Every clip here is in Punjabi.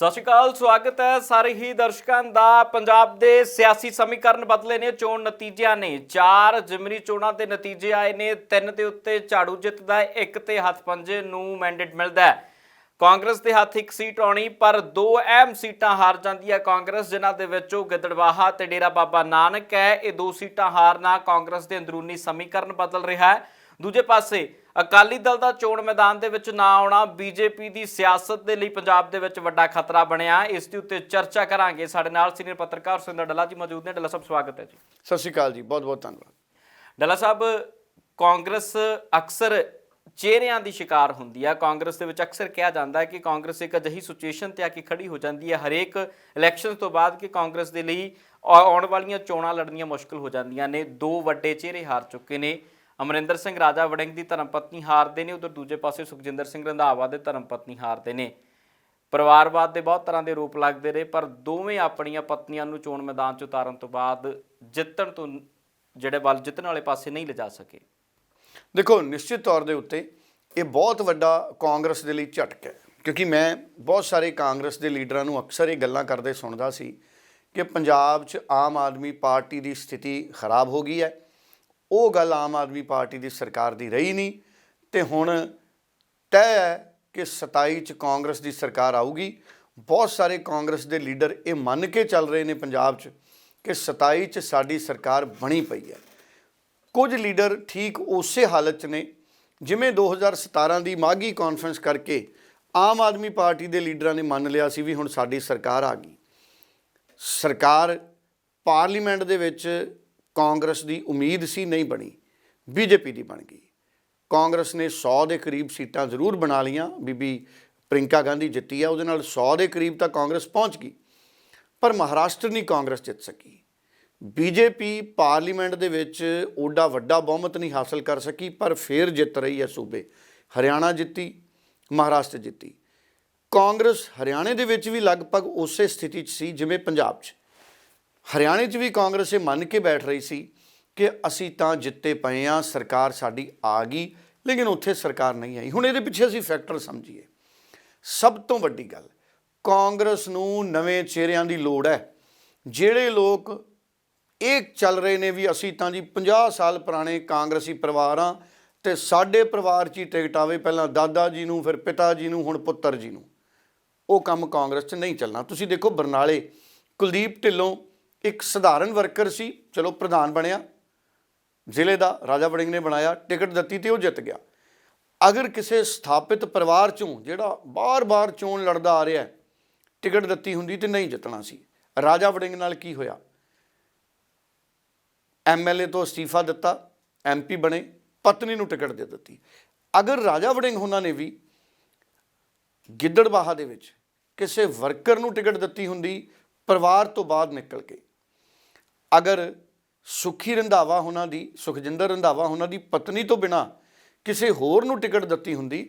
ਸਤਿ ਸ਼੍ਰੀ ਅਕਾਲ, ਸਵਾਗਤ ਹੈ ਸਾਰੇ ਹੀ ਦਰਸ਼ਕਾਂ ਦਾ। ਪੰਜਾਬ ਦੇ ਸਿਆਸੀ ਸਮੀਕਰਨ ਬਦਲੇ ਨੇ, ਚੋਣ ਨਤੀਜਿਆਂ ਨੇ। ਚਾਰ ਜ਼ਿਮਨੀ ਚੋਣਾਂ ਦੇ ਨਤੀਜੇ ਆਏ ਨੇ, ਤਿੰਨ ਦੇ ਉੱਤੇ ਝਾੜੂ ਜਿੱਤਦਾ ਹੈ, ਇੱਕ ਤੇ ਹੱਥ ਪੰਜੇ ਨੂੰ ਮੈਂਡੇਟ ਮਿਲਦਾ ਹੈ। ਕਾਂਗਰਸ ਦੇ ਹੱਥ ਇੱਕ ਸੀਟ ਆਉਣੀ, ਪਰ ਦੋ ਅਹਿਮ ਸੀਟਾਂ ਹਾਰ ਜਾਂਦੀ ਹੈ ਕਾਂਗਰਸ, ਜਿਨ੍ਹਾਂ ਦੇ ਵਿੱਚੋਂ ਗਿੱਦੜਵਾਹਾ ਤੇ ਡੇਰਾ ਬਾਬਾ ਨਾਨਕ ਹੈ। ਇਹ ਦੋ ਸੀਟਾਂ ਹਾਰਨਾ ਕਾਂਗਰਸ ਦੇ ਅੰਦਰੂਨੀ ਸਮੀਕਰਨ ਬਦਲ ਰਿਹਾ ਹੈ। ਦੂਜੇ ਪਾਸੇ ਅਕਾਲੀ ਦਲ ਦਾ ਚੋਣ ਮੈਦਾਨ ਦੇ ਵਿੱਚ ਨਾ ਆਉਣਾ ਬੀਜੇਪੀ ਦੀ ਸਿਆਸਤ ਦੇ ਲਈ ਪੰਜਾਬ ਦੇ ਵਿੱਚ ਵੱਡਾ ਖਤਰਾ ਬਣਿਆ। ਇਸ ਦੇ ਉੱਤੇ ਚਰਚਾ ਕਰਾਂਗੇ ਸਾਡੇ ਨਾਲ ਸੀਨੀਅਰ ਪੱਤਰਕਾਰ ਸੁਰਿੰਦਰ ਡੱਲਾ ਜੀ ਮੌਜੂਦ ਨੇ। ਡੱਲਾ ਸਾਹਿਬ ਸਵਾਗਤ ਹੈ ਜੀ। ਸਤਿ ਸ਼੍ਰੀ ਅਕਾਲ ਜੀ ਬਹੁਤ ਬਹੁਤ ਧੰਨਵਾਦ। ਡੱਲਾ ਸਾਹਿਬ ਕਾਂਗਰਸ ਅਕਸਰ ਚਿਹਰਿਆਂ ਦੀ ਸ਼ਿਕਾਰ ਹੁੰਦੀ ਹੈ ਕਾਂਗਰਸ ਦੇ ਵਿੱਚ ਅਕਸਰ ਕਿਹਾ ਜਾਂਦਾ ਹੈ ਕਿ ਕਾਂਗਰਸ ਇੱਕ ਅਜਿਹੀ ਸਿਚੁਏਸ਼ਨ ਤੇ ਆ ਕੇ ਖੜੀ ਹੋ ਜਾਂਦੀ ਹੈ। ਹਰੇਕ ਇਲੈਕਸ਼ਨ ਤੋਂ ਬਾਅਦ ਕਿ ਕਾਂਗਰਸ ਦੇ ਲਈ ਆ- ਆਉਣ ਵਾਲੀਆਂ ਚੋਣਾਂ ਲੜਨੀਆਂ ਮੁਸ਼ਕਲ ਹੋ ਜਾਂਦੀਆਂ ਨੇ। ਦੋ ਵੱਡੇ ਚਿਹਰੇ ਹਾਰ ਚੁੱਕੇ ਨੇ। ਅਮਰਿੰਦਰ ਸਿੰਘ ਰਾਜਾ ਵੜਿੰਗ ਦੀ ਧਰਮ ਪਤਨੀ ਹਾਰਦੇ ਨੇ, ਉਧਰ ਦੂਜੇ ਪਾਸੇ ਸੁਖਜਿੰਦਰ ਸਿੰਘ ਰੰਧਾਵਾ ਦੇ ਧਰਮ ਪਤਨੀ ਹਾਰਦੇ ਨੇ। ਪਰਿਵਾਰਵਾਦ ਦੇ ਬਹੁਤ ਤਰ੍ਹਾਂ ਦੇ ਰੂਪ ਲੱਗਦੇ ਰਹੇ, ਪਰ ਦੋਵੇਂ ਆਪਣੀਆਂ ਪਤਨੀਆਂ ਨੂੰ ਚੋਣ ਮੈਦਾਨ 'ਚ ਉਤਾਰਨ ਤੋਂ ਬਾਅਦ ਜਿੱਤਣ ਤੋਂ ਜਿਹੜੇ ਵੱਲ ਜਿੱਤਣ ਵਾਲੇ ਪਾਸੇ ਨਹੀਂ ਲਿਜਾ ਸਕੇ। ਦੇਖੋ, ਨਿਸ਼ਚਿਤ ਤੌਰ ਦੇ ਉੱਤੇ ਇਹ ਬਹੁਤ ਵੱਡਾ ਕਾਂਗਰਸ ਦੇ ਲਈ ਝਟਕਾ ਹੈ, ਕਿਉਂਕਿ ਮੈਂ ਬਹੁਤ ਸਾਰੇ ਕਾਂਗਰਸ ਦੇ ਲੀਡਰਾਂ ਨੂੰ ਅਕਸਰ ਇਹ ਗੱਲਾਂ ਕਰਦੇ ਸੁਣਦਾ ਸੀ ਕਿ ਪੰਜਾਬ 'ਚ ਆਮ ਆਦਮੀ ਪਾਰਟੀ ਦੀ ਸਥਿਤੀ ਖਰਾਬ ਹੋ ਗਈ ਹੈ। ਉਹ ਗੱਲ ਆਮ ਆਦਮੀ ਪਾਰਟੀ ਦੀ ਸਰਕਾਰ ਦੀ ਰਹੀ ਨਹੀਂ ਤੇ ਹੁਣ ਤੈਅ ਹੈ ਕਿ 27 ਚ ਕਾਂਗਰਸ ਦੀ ਸਰਕਾਰ ਆਊਗੀ, ਬਹੁਤ ਸਾਰੇ ਕਾਂਗਰਸ ਦੇ ਲੀਡਰ ਇਹ ਮੰਨ ਕੇ ਚੱਲ ਰਹੇ ਨੇ ਪੰਜਾਬ 'ਚ ਕਿ 27 ਚ ਸਾਡੀ ਸਰਕਾਰ ਬਣੀ ਪਈ ਹੈ। ਕੁਝ ਲੀਡਰ ਠੀਕ ਉਸੇ ਹਾਲਤ 'ਚ ਨੇ, ਜਿਵੇਂ 2017 ਦੀ ਮਾਗੀ ਕਾਨਫਰੰਸ ਕਰਕੇ ਆਮ ਆਦਮੀ ਪਾਰਟੀ ਦੇ ਲੀਡਰਾਂ ਨੇ ਮੰਨ ਲਿਆ ਸੀ ਵੀ ਹੁਣ ਸਾਡੀ ਸਰਕਾਰ ਆ ਗਈ। ਸਰਕਾਰ ਪਾਰਲੀਮੈਂਟ ਦੇ ਵਿੱਚ ਕਾਂਗਰਸ ਦੀ ਉਮੀਦ ਸੀ ਨਹੀਂ ਬਣੀ, ਬੀਜੇਪੀ ਦੀ ਬਣ ਗਈ। ਕਾਂਗਰਸ ਨੇ 100 ਦੇ ਕਰੀਬ ਸੀਟਾਂ ਜ਼ਰੂਰ ਬਣਾ ਲਈਆਂ, ਬੀਬੀ ਪ੍ਰਿੰਕਾ ਗਾਂਧੀ ਜਿੱਤੀ ਆ, ਉਹਦੇ ਨਾਲ 100 ਦੇ ਕਰੀਬ ਤਾਂ ਕਾਂਗਰਸ ਪਹੁੰਚ ਗਈ, ਪਰ ਮਹਾਰਾਸ਼ਟਰ ਨਹੀਂ ਕਾਂਗਰਸ ਜਿੱਤ ਸਕੀ। ਬੀਜੇਪੀ ਪਾਰਲੀਮੈਂਟ ਦੇ ਵਿੱਚ ਓਡਾ ਵੱਡਾ ਬਹੁਮਤ ਨਹੀਂ ਹਾਸਲ ਕਰ ਸਕੀ, ਪਰ ਫੇਰ ਜਿੱਤ ਰਹੀ ਹੈ ਸੂਬੇ। ਹਰਿਆਣਾ ਜਿੱਤੀ, ਮਹਾਰਾਸ਼ਟਰ ਜਿੱਤੀ। ਕਾਂਗਰਸ ਹਰਿਆਣੇ ਦੇ ਵਿੱਚ ਵੀ ਲਗਭਗ ਉਸੇ ਸਥਿਤੀ 'ਚ ਸੀ, ਜਿਵੇਂ ਪੰਜਾਬ 'ਚ। ਹਰਿਆਣੇ 'ਚ ਵੀ ਕਾਂਗਰਸ ਇਹ ਮੰਨ ਕੇ ਬੈਠ ਰਹੀ ਸੀ ਕਿ ਅਸੀਂ ਤਾਂ ਜਿੱਤੇ ਪਏ ਆ ਸਰਕਾਰ ਸਾਡੀ ਆ ਗਈ, ਲੇਕਿਨ ਉੱਥੇ ਸਰਕਾਰ ਨਹੀਂ ਆਈ। ਹੁਣ ਇਹਦੇ ਪਿੱਛੇ ਅਸੀਂ ਫੈਕਟਰ ਸਮਝੀਏ। ਸਭ ਤੋਂ ਵੱਡੀ ਗੱਲ, ਕਾਂਗਰਸ ਨੂੰ ਨਵੇਂ ਚਿਹਰਿਆਂ ਦੀ ਲੋੜ ਹੈ। ਜਿਹੜੇ ਲੋਕ ਇਹ ਚੱਲ ਰਹੇ ਨੇ ਵੀ ਅਸੀਂ ਤਾਂ ਜੀ 50 ਸਾਲ ਪੁਰਾਣੇ ਕਾਂਗਰਸੀ ਪਰਿਵਾਰ ਆ ਤੇ ਸਾਡੇ ਪਰਿਵਾਰ 'ਚ ਹੀ ਟਿਕਟ ਆਵੇ, ਪਹਿਲਾਂ ਦਾਦਾ ਜੀ ਨੂੰ, ਫਿਰ ਪਿਤਾ ਜੀ ਨੂੰ, ਹੁਣ ਪੁੱਤਰ ਜੀ ਨੂੰ। ਉਹ ਕੰਮ ਕਾਂਗਰਸ 'ਚ ਨਹੀਂ ਚੱਲਣਾ। ਤੁਸੀਂ ਦੇਖੋ ਬਰਨਾਲੇ, ਕੁਲਦੀਪ ਢਿੱਲੋਂ ਇੱਕ ਸਧਾਰਨ ਵਰਕਰ ਸੀ, ਚਲੋ ਪ੍ਰਧਾਨ ਬਣਿਆ। ਜ਼ਿਲ੍ਹੇ ਦਾ ਰਾਜਾ ਵੜਿੰਗ ਨੇ ਬਣਾਇਆ, ਟਿਕਟ ਦਿੱਤੀ ਤੇ ਉਹ ਜਿੱਤ ਗਿਆ। ਅਗਰ ਕਿਸੇ ਸਥਾਪਿਤ ਪਰਿਵਾਰ ਚੋਂ ਜਿਹੜਾ ਬਾਰ-ਬਾਰ ਚੋਣ ਲੜਦਾ ਆ ਰਿਹਾ, ਟਿਕਟ ਦਿੱਤੀ ਹੁੰਦੀ ਤੇ ਨਹੀਂ ਜਿੱਤਣਾ ਸੀ। ਰਾਜਾ ਵੜਿੰਗ ਨਾਲ ਕੀ ਹੋਇਆ? ਐਮਐਲਏ ਤੋਂ ਅਸਤੀਫਾ ਦਿੱਤਾ ਐਮਪੀ ਬਣੇ, ਪਤਨੀ ਨੂੰ ਟਿਕਟ ਦੇ ਦਿੱਤੀ। ਅਗਰ ਰਾਜਾ ਵੜਿੰਗ ਉਹਨਾਂ ਨੇ ਵੀ ਗਿੱਦੜਬਾਹਾ ਦੇ ਵਿੱਚ ਕਿਸੇ ਵਰਕਰ ਨੂੰ ਟਿਕਟ ਦਿੱਤੀ ਹੁੰਦੀ, ਪਰਿਵਾਰ ਤੋਂ ਬਾਅਦ ਨਿਕਲ ਕੇ ਅਗਰ ਸੁਖੀ ਰੰਧਾਵਾ ਉਹਨਾਂ ਦੀ, ਸੁਖਜਿੰਦਰ ਰੰਧਾਵਾ ਉਹਨਾਂ ਦੀ ਪਤਨੀ ਤੋਂ ਬਿਨਾ ਕਿਸੇ ਹੋਰ ਨੂੰ ਟਿਕਟ ਦਿੱਤੀ ਹੁੰਦੀ,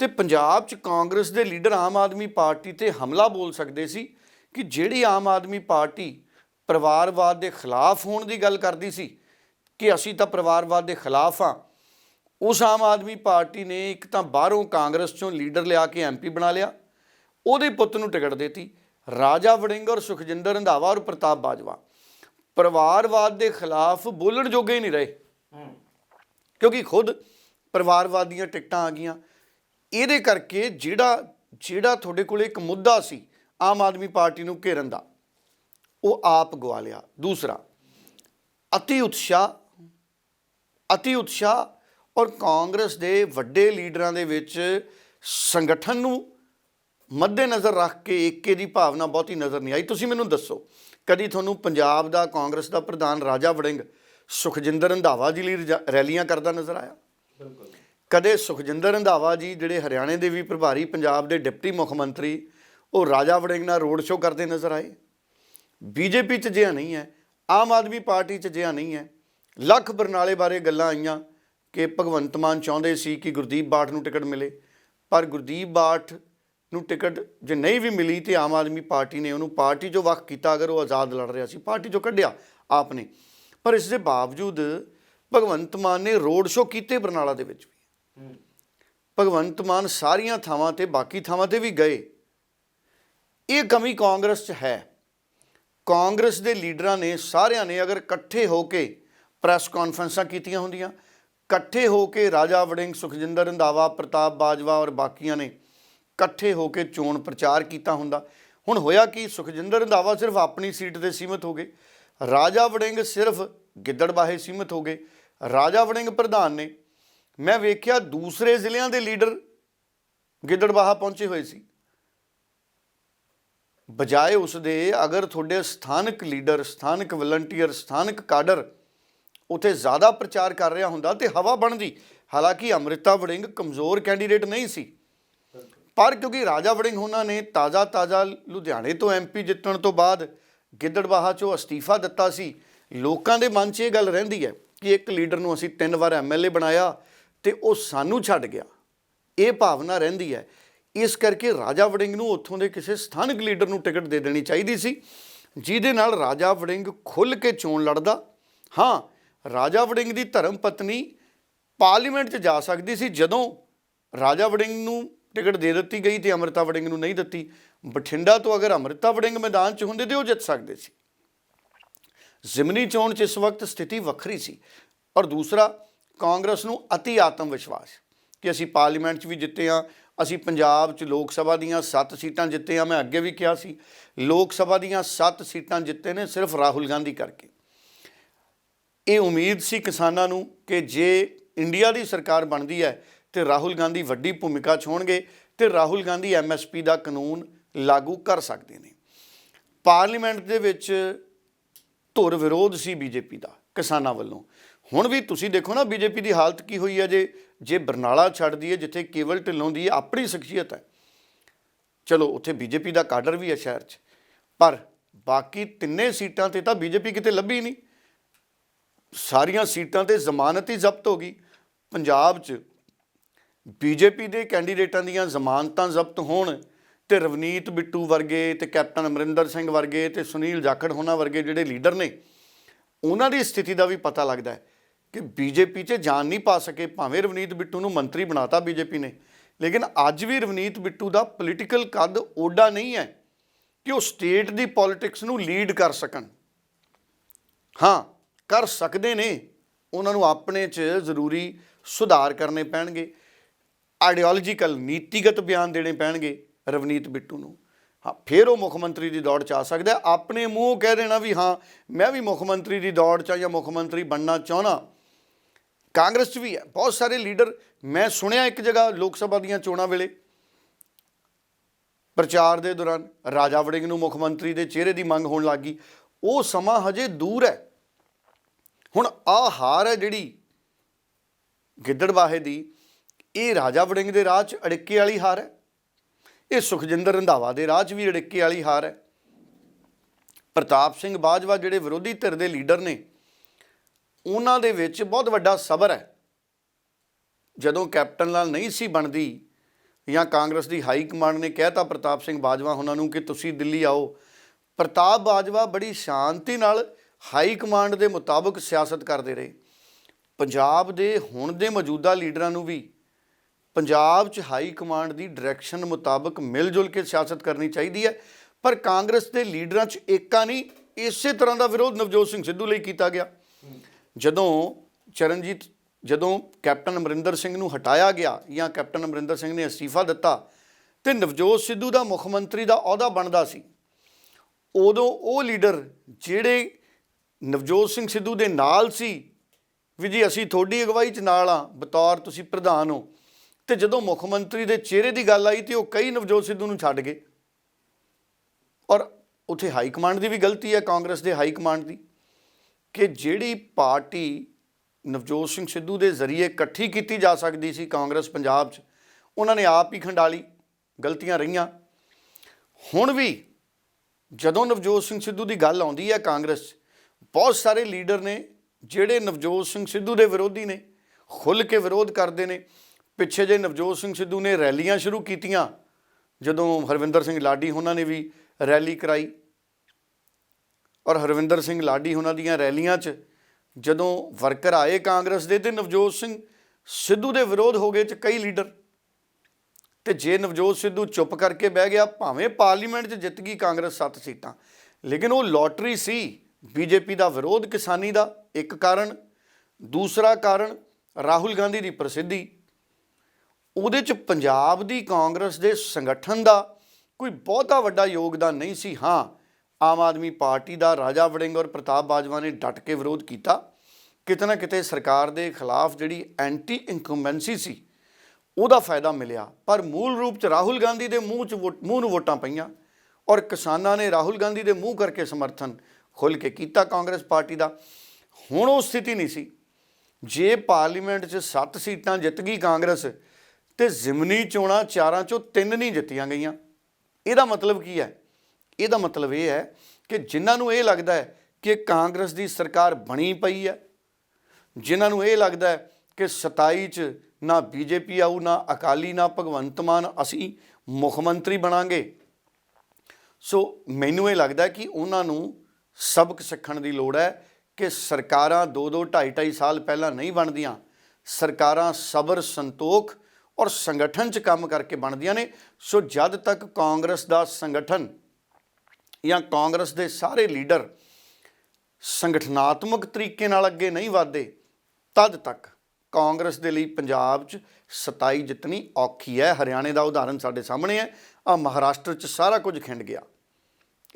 ਤੇ ਪੰਜਾਬ 'ਚ ਕਾਂਗਰਸ ਦੇ ਲੀਡਰ ਆਮ ਆਦਮੀ ਪਾਰਟੀ ਤੇ ਹਮਲਾ ਬੋਲ ਸਕਦੇ ਸੀ ਕਿ ਜਿਹੜੀ ਆਮ ਆਦਮੀ ਪਾਰਟੀ ਪਰਿਵਾਰਵਾਦ ਦੇ ਖਿਲਾਫ ਹੋਣ ਦੀ ਗੱਲ ਕਰਦੀ ਸੀ ਕਿ ਅਸੀਂ ਤਾਂ ਪਰਿਵਾਰਵਾਦ ਦੇ ਖਿਲਾਫ ਆ ਉਸ ਆਮ ਆਦਮੀ ਪਾਰਟੀ ਨੇ ਇੱਕ ਤਾਂ ਬਾਹਰੋਂ ਕਾਂਗਰਸ ਚੋਂ ਲੀਡਰ ਲਿਆ ਕੇ ਐਮਪੀ ਬਣਾ ਲਿਆ, ਉਹਦੇ ਪੁੱਤ ਨੂੰ ਟਿਕਟ ਦੇਤੀ, ਰਾਜਾ ਵੜਿੰਗ ਔਰ ਸੁਖਜਿੰਦਰ ਰੰਧਾਵਾ ਔਰ ਪ੍ਰਤਾਪ ਬਾਜਵਾ। ਪਰਿਵਾਰਵਾਦ ਦੇ ਖਿਲਾਫ ਬੋਲਣ ਜੋਗੇ ਹੀ ਨਹੀਂ ਰਹੇ। ਕਿਉਂਕਿ ਖੁਦ ਪਰਿਵਾਰਵਾਦ ਦੀਆਂ ਟਿਕਟਾਂ ਆ ਗਈਆਂ। ਇਹਦੇ ਕਰਕੇ ਜਿਹੜਾ ਜਿਹੜਾ ਤੁਹਾਡੇ ਕੋਲ ਇੱਕ ਮੁੱਦਾ ਸੀ ਆਮ ਆਦਮੀ ਪਾਰਟੀ ਨੂੰ ਘੇਰਨ ਦਾ ਉਹ ਆਪ ਗਵਾ ਲਿਆ। ਦੂਸਰਾ ਅਤੀ ਉਤਸ਼ਾਹ ਅਤੀ ਉਤਸ਼ਾਹ ਔਰ ਕਾਂਗਰਸ ਦੇ ਵੱਡੇ ਲੀਡਰਾਂ ਦੇ ਵਿੱਚ ਸੰਗਠਨ ਨੂੰ ਮੱਦੇ ਨਜ਼ਰ ਰੱਖ ਕੇ ਏਕੇ ਦੀ ਭਾਵਨਾ ਬਹੁਤੀ ਨਜ਼ਰ ਨਹੀਂ ਆਈ। ਤੁਸੀਂ ਮੈਨੂੰ ਦੱਸੋ ਕਦੀ ਤੁਹਾਨੂੰ ਪੰਜਾਬ ਦਾ ਕਾਂਗਰਸ ਦਾ ਪ੍ਰਧਾਨ ਰਾਜਾ ਵੜਿੰਗ ਸੁਖਜਿੰਦਰ ਰੰਧਾਵਾ ਜੀ ਲਈ ਰੈਲੀਆਂ ਕਰਦਾ ਨਜ਼ਰ ਆਇਆ? ਕਦੇ ਸੁਖਜਿੰਦਰ ਰੰਧਾਵਾ ਜੀ ਜਿਹੜੇ ਹਰਿਆਣੇ ਦੇ ਵੀ ਪ੍ਰਭਾਰੀ ਪੰਜਾਬ ਦੇ ਡਿਪਟੀ ਮੁੱਖ ਮੰਤਰੀ ਉਹ ਰਾਜਾ ਵੜਿੰਗ ਨਾਲ ਰੋਡ ਸ਼ੋਅ ਕਰਦੇ ਨਜ਼ਰ ਆਏ? ਬੀਜੇਪੀ ਚ ਜਿਹਾ ਨਹੀਂ ਹੈ ਆਮ ਆਦਮੀ ਪਾਰਟੀ ਚ ਜਿਹਾ ਨਹੀਂ ਹੈ। ਲੱਖ ਬਰਨਾਲੇ ਬਾਰੇ ਗੱਲਾਂ ਆਈਆਂ ਕਿ ਭਗਵੰਤ ਮਾਨ ਚਾਹੁੰਦੇ ਸੀ ਕਿ ਗੁਰਦੀਪ ਬਾਠ ਨੂੰ ਟਿਕਟ ਮਿਲੇ ਪਰ ਗੁਰਦੀਪ ਬਾਠ ਨੂੰ ਟਿਕਟ ਜੇ ਨਹੀਂ ਵੀ ਮਿਲੀ ਤੇ ਆਮ ਆਦਮੀ ਪਾਰਟੀ ਨੇ ਉਹਨੂੰ ਪਾਰਟੀ ਚੋਂ ਵੱਖ ਕੀਤਾ ਅਗਰ ਉਹ ਆਜ਼ਾਦ ਲੜ ਰਿਹਾ ਸੀ ਪਾਰਟੀ ਚੋਂ ਕੱਢਿਆ ਆਪ ਨੇ ਪਰ ਇਸ ਦੇ ਬਾਵਜੂਦ ਭਗਵੰਤ ਮਾਨ ਨੇ ਰੋਡ ਸ਼ੋਅ ਕੀਤੇ ਬਰਨਾਲਾ ਦੇ ਵਿੱਚ ਵੀ। ਭਗਵੰਤ ਮਾਨ ਸਾਰੀਆਂ ਥਾਵਾਂ ਤੇ ਬਾਕੀ ਥਾਵਾਂ ਤੇ ਵੀ ਗਏ। ਇਹ ਕਮੀ ਕਾਂਗਰਸ 'ਚ ਹੈ। ਕਾਂਗਰਸ ਦੇ ਲੀਡਰਾਂ ਨੇ ਸਾਰਿਆਂ ਨੇ ਅਗਰ ਇਕੱਠੇ ਹੋ ਕੇ ਪ੍ਰੈਸ ਕਾਨਫਰੰਸਾਂ ਕੀਤੀਆਂ ਹੁੰਦੀਆਂ ਇਕੱਠੇ ਹੋ ਕੇ ਰਾਜਾ ਵੜਿੰਗ ਸੁਖਜਿੰਦਰ ਰੰਧਾਵਾ ਪ੍ਰਤਾਪ ਬਾਜਵਾ ਔਰ ਬਾਕੀਆਂ ਨੇ ਇਕੱਠੇ ਹੋ ਕੇ ਚੋਣ ਪ੍ਰਚਾਰ ਕੀਤਾ ਹੁੰਦਾ। ਹੁਣ ਹੋਇਆ ਕਿ? ਸੁਖਜਿੰਦਰ ਰੰਧਾਵਾ ਸਿਰਫ ਆਪਣੀ ਸੀਟ ਤੇ ਸੀਮਿਤ ਹੋ ਗਏ। ਰਾਜਾ ਵੜਿੰਗ ਸਿਰਫ ਗਿੱਦੜਬਾਹੇ ਸੀਮਿਤ ਹੋ ਗਏ। ਰਾਜਾ ਵੜਿੰਗ ਪ੍ਰਧਾਨ ਨੇ, ਮੈਂ ਵੇਖਿਆ ਦੂਸਰੇ ਜ਼ਿਲ੍ਹਿਆਂ ਦੇ ਲੀਡਰ ਗਿੱਦੜਬਾਹਾ ਪਹੁੰਚੇ ਹੋਏ ਸੀ। ਬਜਾਏ ਉਸ ਦੇ ਅਗਰ ਤੁਹਾਡੇ ਸਥਾਨਕ ਲੀਡਰ, ਸਥਾਨਕ ਵਲੰਟੀਅਰ, ਸਥਾਨਕ ਕਾਡਰ ਉਥੇ ਜ਼ਿਆਦਾ ਪ੍ਰਚਾਰ ਕਰ ਰਿਹਾ ਹੁੰਦਾ ਤੇ ਹਵਾ ਬਣਦੀ। ਹਾਲਾਂਕਿ ਅੰਮ੍ਰਿਤਾ ਵੜਿੰਗ ਕਮਜ਼ੋਰ ਕੈਂਡੀਡੇਟ ਨਹੀਂ ਸੀ। ਪਰ ਕਿਉਂਕਿ ਰਾਜਾ ਵੜਿੰਗ ਉਹਨਾਂ ਨੇ ਤਾਜ਼ਾ ਤਾਜ਼ਾ ਲੁਧਿਆਣੇ ਤੋਂ ਐਮਪੀ ਜਿੱਤਣ ਤੋਂ ਬਾਅਦ ਗਿੱਦੜਬਾਹਾ ਚੋਂ ਅਸਤੀਫਾ ਦਿੱਤਾ ਸੀ। ਲੋਕਾਂ ਦੇ ਮਨ 'ਚ ਇਹ ਗੱਲ ਰਹਿੰਦੀ ਹੈ ਕਿ ਇੱਕ ਲੀਡਰ ਨੂੰ ਅਸੀਂ ਤਿੰਨ ਵਾਰ ਐਮਐਲਏ ਬਣਾਇਆ ਤੇ ਉਹ ਸਾਨੂੰ ਛੱਡ ਗਿਆ। ਇਹ ਭਾਵਨਾ ਰਹਿੰਦੀ ਹੈ। ਇਸ ਕਰਕੇ ਰਾਜਾ ਵੜਿੰਗ ਨੂੰ ਉੱਥੋਂ ਦੇ ਕਿਸੇ ਸਥਾਨਕ ਲੀਡਰ ਨੂੰ ਟਿਕਟ ਦੇ ਦੇਣੀ ਚਾਹੀਦੀ ਸੀ, ਜਿਹਦੇ ਨਾਲ ਰਾਜਾ ਵੜਿੰਗ ਖੁੱਲ ਕੇ ਚੋਣ ਲੜਦਾ। ਹਾਂ, ਰਾਜਾ ਵੜਿੰਗ ਦੀ ਧਰਮ ਪਤਨੀ ਪਾਰਲੀਮੈਂਟ 'ਚ ਜਾ ਸਕਦੀ ਸੀ ਜਦੋਂ ਰਾਜਾ ਵੜਿੰਗ ਨੂੰ ਟਿਕਟ ਦੇ ਦਿੱਤੀ ਗਈ ਤੇ ਅਮ੍ਰਿਤਾ ਵੜਿੰਗ ਨੂੰ ਨਹੀਂ ਦਿੱਤੀ। ਬਠਿੰਡਾ ਤੋਂ ਅਗਰ ਅਮ੍ਰਿਤਾ ਵੜਿੰਗ ਮੈਦਾਨ 'ਚ ਹੁੰਦੇ ਤੇ ਉਹ ਜਿੱਤ ਸਕਦੇ ਸੀ। ਜ਼ਿਮਨੀ ਚੋਣ 'ਚ ਇਸ ਵਕਤ ਸਥਿਤੀ ਵੱਖਰੀ ਸੀ। ਔਰ ਦੂਸਰਾ, ਕਾਂਗਰਸ ਨੂੰ ਅਤੀ ਆਤਮ ਵਿਸ਼ਵਾਸ ਕਿ ਅਸੀਂ ਪਾਰਲੀਮੈਂਟ 'ਚ ਵੀ ਜਿੱਤੇ ਆ ਅਸੀਂ ਪੰਜਾਬ 'ਚ ਲੋਕ ਸਭਾ ਦੀਆਂ 7 ਸੀਟਾਂ ਜਿੱਤੇ ਆ ਮੈਂ ਅੱਗੇ ਵੀ ਕਿਹਾ ਸੀ, ਲੋਕ ਸਭਾ ਦੀਆਂ 7 ਸੀਟਾਂ ਜਿੱਤੇ ਨੇ ਸਿਰਫ ਰਾਹੁਲ ਗਾਂਧੀ ਕਰਕੇ। ਇਹ ਉਮੀਦ ਸੀ ਕਿਸਾਨਾਂ ਨੂੰ ਕਿ ਜੇ ਇੰਡੀਆ ਦੀ ਸਰਕਾਰ ਬਣਦੀ ਹੈ ਤੇ ਰਾਹੁਲ ਗਾਂਧੀ ਵੱਡੀ ਭੂਮਿਕਾ 'ਚ ਹੋਣਗੇ ਤੇ ਰਾਹੁਲ ਗਾਂਧੀ ਐਮਐਸਪੀ ਦਾ ਕਾਨੂੰਨ ਲਾਗੂ ਕਰ ਸਕਦੇ ਨੇ। ਪਾਰਲੀਮੈਂਟ ਦੇ ਵਿੱਚ ਧੁਰ ਵਿਰੋਧ ਸੀ ਬੀਜੇਪੀ ਦਾ ਕਿਸਾਨਾਂ ਵੱਲੋਂ। ਹੁਣ ਵੀ ਤੁਸੀਂ ਦੇਖੋ ਨਾ ਬੀਜੇਪੀ ਦੀ ਹਾਲਤ ਕੀ ਹੋਈ ਹੈ ਜੇ ਜੇ ਬਰਨਾਲਾ ਛੱਡਦੀ ਹੈ ਜਿੱਥੇ ਕੇਵਲ ਢਿੱਲੋਂ ਦੀ ਆਪਣੀ ਸ਼ਖਸੀਅਤ ਹੈ। ਚਲੋ ਉੱਥੇ ਬੀਜੇਪੀ ਦਾ ਕਾਡਰ ਵੀ ਹੈ ਸ਼ਹਿਰ 'ਚ, ਪਰ ਬਾਕੀ ਤਿੰਨੇ ਸੀਟਾਂ ਤੇ ਤਾਂ ਬੀਜੇਪੀ ਕਿਤੇ ਲੱਭੀ ਨਹੀਂ। ਸਾਰੀਆਂ ਸੀਟਾਂ ਤੇ ਜ਼ਮਾਨਤ ਹੀ ਜ਼ਬਤ ਹੋ ਗਈ। ਪੰਜਾਬ 'ਚ ਬੀਜੇਪੀ ਦੇ ਕੈਂਡੀਡੇਟਾਂ ਦੀਆਂ ਜ਼ਮਾਨਤਾਂ ਜ਼ਬਤ ਹੋਣ ਤੇ ਰਵਨੀਤ ਬਿੱਟੂ ਵਰਗੇ ਤੇ ਕੈਪਟਨ ਅਮਰਿੰਦਰ ਸਿੰਘ ਵਰਗੇ ਤੇ ਸੁਨੀਲ ਜਾਖੜ ਹੋਣਾ ਵਰਗੇ ਜਿਹੜੇ ਲੀਡਰ ਨੇ, ਉਹਨਾਂ ਦੀ ਸਥਿਤੀ ਦਾ ਵੀ ਪਤਾ ਲੱਗਦਾ ਹੈ ਕਿ ਬੀਜੇਪੀ 'ਚ ਜਾਨ ਨਹੀਂ ਪਾ ਸਕੇ, ਭਾਵੇਂ ਰਵਨੀਤ ਬਿੱਟੂ ਨੂੰ ਮੰਤਰੀ ਬਣਾਤਾ ਬੀਜੇਪੀ ਨੇ। ਲੇਕਿਨ ਅੱਜ ਵੀ ਰਵਨੀਤ ਬਿੱਟੂ ਦਾ ਪੋਲੀਟੀਕਲ ਕੱਦ ਓਡਾ ਨਹੀਂ ਹੈ ਕਿ ਉਹ ਸਟੇਟ ਦੀ ਪੋਲਿਟਿਕਸ ਨੂੰ ਲੀਡ ਕਰ ਸਕਣ। ਹਾਂ, ਕਰ ਸਕਦੇ ਨੇ, ਉਹਨਾਂ ਨੂੰ ਆਪਣੇ 'ਚ ਜ਼ਰੂਰੀ ਸੁਧਾਰ ਕਰਨੇ ਪੈਣਗੇ। ਆਈਡੀਓਲੋਜੀਕਲ ਨੀਤੀਗਤ ਬਿਆਨ ਦੇਣੇ ਪੈਣਗੇ ਰਵਨੀਤ ਬਿੱਟੂ ਨੂੰ। ਹਾਂ, ਫਿਰ ਉਹ ਮੁੱਖ ਮੰਤਰੀ ਦੀ ਦੌੜ ਚ ਆ ਸਕਦਾ ਆਪਣੇ ਮੂੰਹ ਕਹਿ ਦੇਣਾ ਵੀ ਹਾਂ, ਮੈਂ ਵੀ ਮੁੱਖ ਮੰਤਰੀ ਦੀ ਦੌੜ ਚ ਜਾਂ ਮੁੱਖ ਮੰਤਰੀ ਬਣਨਾ ਚਾਹਣਾ ਕਾਂਗਰਸ 'ਚ ਵੀ ਹੈ। ਬਹੁਤ ਸਾਰੇ ਲੀਡਰ ਮੈਂ ਸੁਣਿਆ ਇੱਕ ਜਗ੍ਹਾ ਲੋਕ ਸਭਾ ਦੀਆਂ ਚੋਣਾਂ ਵੇਲੇ। ਪ੍ਰਚਾਰ ਦੇ ਦੌਰਾਨ ਰਾਜਾ ਵੜਿੰਗ ਨੂੰ ਮੁੱਖ ਮੰਤਰੀ ਦੇ ਚਿਹਰੇ ਦੀ ਮੰਗ ਹੋਣ ਲੱਗੀ ਉਹ ਸਮਾਂ ਹਜੇ ਦੂਰ ਹੈ। ਹੁਣ ਆ ਹਾਰ ਹੈ ਜਿਹੜੀ ਗਿੱਦੜਵਾਹੇ ਦੀ ਇਹ ਰਾਜਾ ਵੜਿੰਗ ਦੇ ਰਾਹ 'ਚ ਅੜਿੱਕੇ ਵਾਲੀ ਹਾਰ ਹੈ। ਇਹ ਸੁਖਜਿੰਦਰ ਰੰਧਾਵਾ ਦੇ ਰਾਹ 'ਚ ਵੀ ਅੜਿੱਕੇ ਵਾਲੀ ਹਾਰ ਹੈ। ਪ੍ਰਤਾਪ ਸਿੰਘ ਬਾਜਵਾ ਜਿਹੜੇ ਵਿਰੋਧੀ ਧਿਰ ਦੇ ਲੀਡਰ ਨੇ, ਉਹਨਾਂ ਦੇ ਵਿੱਚ ਬਹੁਤ ਵੱਡਾ ਸਬਰ ਹੈ। ਜਦੋਂ ਕੈਪਟਨ ਨਾਲ ਨਹੀਂ ਸੀ ਬਣਦੀ ਜਾਂ ਕਾਂਗਰਸ ਦੀ ਹਾਈ ਕਮਾਂਡ ਨੇ ਕਹਿਤਾ ਪ੍ਰਤਾਪ ਸਿੰਘ ਬਾਜਵਾ ਉਹਨਾਂ ਨੂੰ ਕਿ ਤੁਸੀਂ ਦਿੱਲੀ ਆਓ, ਪ੍ਰਤਾਪ ਬਾਜਵਾ ਬੜੀ ਸ਼ਾਂਤੀ ਨਾਲ ਹਾਈ ਕਮਾਂਡ ਦੇ ਮੁਤਾਬਕ ਸਿਆਸਤ ਕਰਦੇ ਰਹੇ। ਪੰਜਾਬ ਦੇ ਹੁਣ ਦੇ ਮੌਜੂਦਾ ਲੀਡਰਾਂ ਨੂੰ ਵੀ ਪੰਜਾਬ 'ਚ ਹਾਈ ਕਮਾਂਡ ਦੀ ਡਾਇਰੈਕਸ਼ਨ ਮੁਤਾਬਕ ਮਿਲ ਜੁਲ ਕੇ ਸਿਆਸਤ ਕਰਨੀ ਚਾਹੀਦੀ ਹੈ, ਪਰ ਕਾਂਗਰਸ ਦੇ ਲੀਡਰਾਂ 'ਚ ਏਕਾ ਨਹੀਂ, ਇਸੇ ਤਰ੍ਹਾਂ ਦਾ ਵਿਰੋਧ ਨਵਜੋਤ ਸਿੰਘ ਸਿੱਧੂ ਲਈ ਕੀਤਾ ਗਿਆ। ਜਦੋਂ ਚਰਨਜੀਤ, ਜਦੋਂ ਕੈਪਟਨ ਅਮਰਿੰਦਰ ਸਿੰਘ ਨੂੰ ਹਟਾਇਆ ਗਿਆ ਜਾਂ ਕੈਪਟਨ ਅਮਰਿੰਦਰ ਸਿੰਘ ਨੇ ਅਸਤੀਫਾ ਦਿੱਤਾ, ਤੇ ਨਵਜੋਤ ਸਿੱਧੂ ਦਾ ਮੁੱਖ ਮੰਤਰੀ ਦਾ ਅਹੁਦਾ ਬਣਦਾ ਸੀ, ਉਦੋਂ ਉਹ ਲੀਡਰ ਜਿਹੜੇ ਨਵਜੋਤ ਸਿੰਘ ਸਿੱਧੂ ਦੇ ਨਾਲ ਸੀ, ਵੀ ਜੀ ਅਸੀਂ ਤੁਹਾਡੀ ਅਗਵਾਈ 'ਚ ਨਾਲ ਆ ਬਤੌਰ ਤੁਸੀਂ ਪ੍ਰਧਾਨ ਹੋ ਤੇ ਜਦੋਂ ਮੁੱਖ ਮੰਤਰੀ ਦੇ ਚਿਹਰੇ ਦੀ ਗੱਲ ਆਈ ਤੇ ਉਹ ਕਈ ਨਵਜੋਤ ਸਿੱਧੂ ਨੂੰ ਛੱਡ ਗਏ। ਔਰ ਉੱਥੇ ਹਾਈ ਕਮਾਂਡ ਦੀ ਵੀ ਗਲਤੀ ਹੈ, ਕਾਂਗਰਸ ਦੇ ਹਾਈ ਕਮਾਂਡ ਦੀ, ਕਿ ਜਿਹੜੀ ਪਾਰਟੀ ਨਵਜੋਤ ਸਿੰਘ ਸਿੱਧੂ ਦੇ ਜ਼ਰੀਏ ਇਕੱਠੀ ਕੀਤੀ ਜਾ ਸਕਦੀ ਸੀ ਕਾਂਗਰਸ ਪੰਜਾਬ 'ਚ, ਉਹਨਾਂ ਨੇ ਆਪ ਹੀ ਖੰਡਾਲੀ, ਗਲਤੀਆਂ ਰਹੀਆਂ। ਹੁਣ ਵੀ ਜਦੋਂ ਨਵਜੋਤ ਸਿੰਘ ਸਿੱਧੂ ਦੀ ਗੱਲ ਆਉਂਦੀ ਹੈ ਕਾਂਗਰਸ 'ਚ, ਬਹੁਤ ਸਾਰੇ ਲੀਡਰ ਨੇ ਜਿਹੜੇ ਨਵਜੋਤ ਸਿੰਘ ਸਿੱਧੂ ਦੇ ਵਿਰੋਧੀ ਨੇ, ਖੁੱਲ੍ਹ ਕੇ ਵਿਰੋਧ ਕਰਦੇ ਨੇ ਪਿੱਛੇ ਜੇ ਨਵਜੋਤ ਸਿੰਘ ਸਿੱਧੂ ਨੇ ਰੈਲੀਆਂ ਸ਼ੁਰੂ ਕੀਤੀਆਂ, ਜਦੋਂ ਹਰਵਿੰਦਰ ਸਿੰਘ ਲਾਡੀ ਉਹਨਾਂ ਨੇ ਵੀ ਰੈਲੀ ਕਰਾਈ। ਔਰ ਹਰਵਿੰਦਰ ਸਿੰਘ ਲਾਡੀ ਉਹਨਾਂ ਦੀਆਂ ਰੈਲੀਆਂ 'ਚ ਜਦੋਂ ਵਰਕਰ ਆਏ ਕਾਂਗਰਸ ਦੇ ਤੇ ਨਵਜੋਤ ਸਿੰਘ ਸਿੱਧੂ ਦੇ ਵਿਰੋਧ ਹੋ ਗਏ ਚ ਕਈ ਲੀਡਰ। ਤੇ ਜੇ ਨਵਜੋਤ ਸਿੱਧੂ ਚੁੱਪ ਕਰਕੇ ਬਹਿ ਗਿਆ, ਭਾਵੇਂ ਪਾਰਲੀਮੈਂਟ 'ਚ ਜਿੱਤ ਗਈ ਕਾਂਗਰਸ 7 ਸੀਟਾਂ, ਲੇਕਿਨ ਉਹ ਲੋਟਰੀ ਸੀ। ਬੀਜੇਪੀ ਦਾ ਵਿਰੋਧ ਕਿਸਾਨੀ ਦਾ ਇੱਕ ਕਾਰਨ, ਦੂਸਰਾ ਕਾਰਨ ਰਾਹੁਲ ਗਾਂਧੀ ਦੀ ਪ੍ਰਸਿੱਧੀ ਉਹਦੇ 'ਚ ਪੰਜਾਬ ਦੀ ਕਾਂਗਰਸ ਦੇ ਸੰਗਠਨ ਦਾ ਕੋਈ ਬਹੁਤਾ ਵੱਡਾ ਯੋਗਦਾਨ ਨਹੀਂ ਸੀ। ਹਾਂ, ਆਮ ਆਦਮੀ ਪਾਰਟੀ ਦਾ ਰਾਜਾ ਵੜਿੰਗ ਔਰ ਪ੍ਰਤਾਪ ਬਾਜਵਾ ਨੇ ਡਟ ਕੇ ਵਿਰੋਧ ਕੀਤਾ। ਕਿਤੇ ਨਾ ਕਿਤੇ ਸਰਕਾਰ ਦੇ ਖਿਲਾਫ ਜਿਹੜੀ ਐਂਟੀ ਇਨਕੰਬੈਂਸੀ ਸੀ, ਉਹਦਾ ਫਾਇਦਾ ਮਿਲਿਆ। ਪਰ ਮੂਲ ਰੂਪ 'ਚ ਰਾਹੁਲ ਗਾਂਧੀ ਦੇ ਮੂੰਹ 'ਚ ਵੋਟ- ਮੂੰਹ ਨੂੰ ਵੋਟਾਂ ਪਈਆਂ ਔਰ ਕਿਸਾਨਾਂ ਨੇ ਰਾਹੁਲ ਗਾਂਧੀ ਦੇ ਮੂੰਹ ਕਰਕੇ ਸਮਰਥਨ ਖੁੱਲ੍ਹ ਕੇ ਕੀਤਾ ਕਾਂਗਰਸ ਪਾਰਟੀ ਦਾ। ਹੁਣ ਉਹ ਸਥਿਤੀ ਨਹੀਂ ਸੀ। ਜੇ ਪਾਰਲੀਮੈਂਟ 'ਚ 7 ਸੀਟਾਂ ਜਿੱਤ ਗਈ ਕਾਂਗਰਸ ਤੇ ਜ਼ਿਮਨੀ ਚੋਣਾਂ ਚਾਰਾਂ 'ਚੋਂ ਤਿੰਨ ਨਹੀਂ ਜਿੱਤੀਆਂ ਗਈਆਂ। ਇਹਦਾ ਮਤਲਬ ਕੀ ਹੈ? ਇਹਦਾ ਮਤਲਬ ਇਹ ਹੈ ਕਿ ਜਿਨ੍ਹਾਂ ਨੂੰ ਇਹ ਲੱਗਦਾ ਹੈ ਕਿ ਕਾਂਗਰਸ ਦੀ ਸਰਕਾਰ ਬਣੀ ਪਈ ਹੈ, ਜਿਨ੍ਹਾਂ ਨੂੰ ਇਹ ਲੱਗਦਾ ਹੈ ਕਿ 27 ਚ ਨਾ ਬੀਜੇਪੀ ਆਊ, ਨਾ ਅਕਾਲੀ, ਨਾ ਭਗਵੰਤ ਮਾਨ, ਅਸੀਂ ਮੁੱਖ ਮੰਤਰੀ ਬਣਾਂਗੇ। ਸੋ ਮੈਨੂੰ ਇਹ ਲੱਗਦਾ ਕਿ ਉਹਨਾਂ ਨੂੰ ਸਬਕ ਸਿੱਖਣ ਦੀ ਲੋੜ ਹੈ ਕਿ ਸਰਕਾਰਾਂ 2-2 2.5 ਸਾਲ ਪਹਿਲਾਂ ਨਹੀਂ ਬਣਦੀਆਂ। ਸਰਕਾਰਾਂ ਸਬਰ ਸੰਤੋਖ ਔਰ ਸੰਗਠਨ 'ਚ ਕੰਮ ਕਰਕੇ ਬਣਦੀਆਂ ਨੇ। ਸੋ ਜਦ ਤੱਕ ਕਾਂਗਰਸ ਦਾ ਸੰਗਠਨ ਜਾਂ ਕਾਂਗਰਸ ਦੇ ਸਾਰੇ ਲੀਡਰ ਸੰਗਠਨਾਤਮਕ ਤਰੀਕੇ ਨਾਲ ਅੱਗੇ ਨਹੀਂ ਵਧਦੇ, ਤਦ ਤੱਕ ਕਾਂਗਰਸ ਦੇ ਲਈ ਪੰਜਾਬ 'ਚ 27 ਜਿੱਤਣੀ ਔਖੀ ਹੈ। ਹਰਿਆਣੇ ਦਾ ਉਦਾਹਰਨ ਸਾਡੇ ਸਾਹਮਣੇ ਹੈ। ਆ ਮਹਾਰਾਸ਼ਟਰ 'ਚ ਸਾਰਾ ਕੁਝ ਖਿੰਡ ਗਿਆ।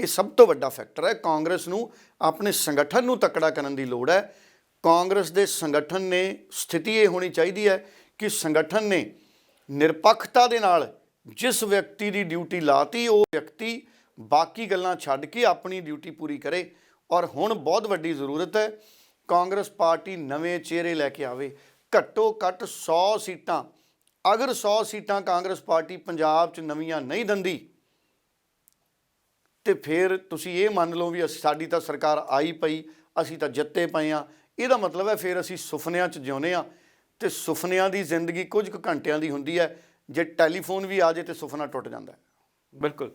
ਇਹ ਸਭ ਤੋਂ ਵੱਡਾ ਫੈਕਟਰ ਹੈ। ਕਾਂਗਰਸ ਨੂੰ ਆਪਣੇ ਸੰਗਠਨ ਨੂੰ ਤਕੜਾ ਕਰਨ ਦੀ ਲੋੜ ਹੈ। ਕਾਂਗਰਸ ਦੇ ਸੰਗਠਨ ਨੇ ਸਥਿਤੀ ਇਹ ਹੋਣੀ ਚਾਹੀਦੀ ਹੈ ਕਿ ਸੰਗਠਨ ਨੇ ਨਿਰਪੱਖਤਾ ਦੇ ਨਾਲ ਜਿਸ ਵਿਅਕਤੀ ਦੀ ਡਿਊਟੀ ਲਾਤੀ, ਉਹ ਵਿਅਕਤੀ ਬਾਕੀ ਗੱਲਾਂ ਛੱਡ ਕੇ ਆਪਣੀ ਡਿਊਟੀ ਪੂਰੀ ਕਰੇ। ਔਰ ਹੁਣ ਬਹੁਤ ਵੱਡੀ ਜ਼ਰੂਰਤ ਹੈ, ਕਾਂਗਰਸ ਪਾਰਟੀ ਨਵੇਂ ਚਿਹਰੇ ਲੈ ਕੇ ਆਵੇ। ਘੱਟੋ ਘੱਟ 100 ਸੀਟਾਂ, ਅਗਰ 100 ਸੀਟਾਂ ਕਾਂਗਰਸ ਪਾਰਟੀ ਪੰਜਾਬ 'ਚ ਨਵੀਆਂ ਨਹੀਂ ਦਿੰਦੀ, ਤੇ ਫਿਰ ਤੁਸੀਂ ਇਹ ਮੰਨ ਲਓ ਵੀ ਅਸੀਂ- ਸਾਡੀ ਤਾਂ ਸਰਕਾਰ ਆਈ ਪਈ, ਅਸੀਂ ਤਾਂ ਜਿੱਤੇ ਪਏ ਆ ਇਹਦਾ ਮਤਲਬ ਹੈ ਫਿਰ ਅਸੀਂ ਸੁਪਨਿਆਂ 'ਚ ਜਿਉਂਦੇ ਆ ਤੇ ਸੁਪਨਿਆਂ ਦੀ ਜ਼ਿੰਦਗੀ ਕੁਝ ਕੁ ਘੰਟਿਆਂ ਦੀ ਹੁੰਦੀ ਹੈ। ਜੇ ਟੈਲੀਫੋਨ ਵੀ ਆ ਜੇ ਤੇ ਸੁਪਨਾ ਟੁੱਟ ਜਾਂਦਾ ਹੈ। ਬਿਲਕੁਲ।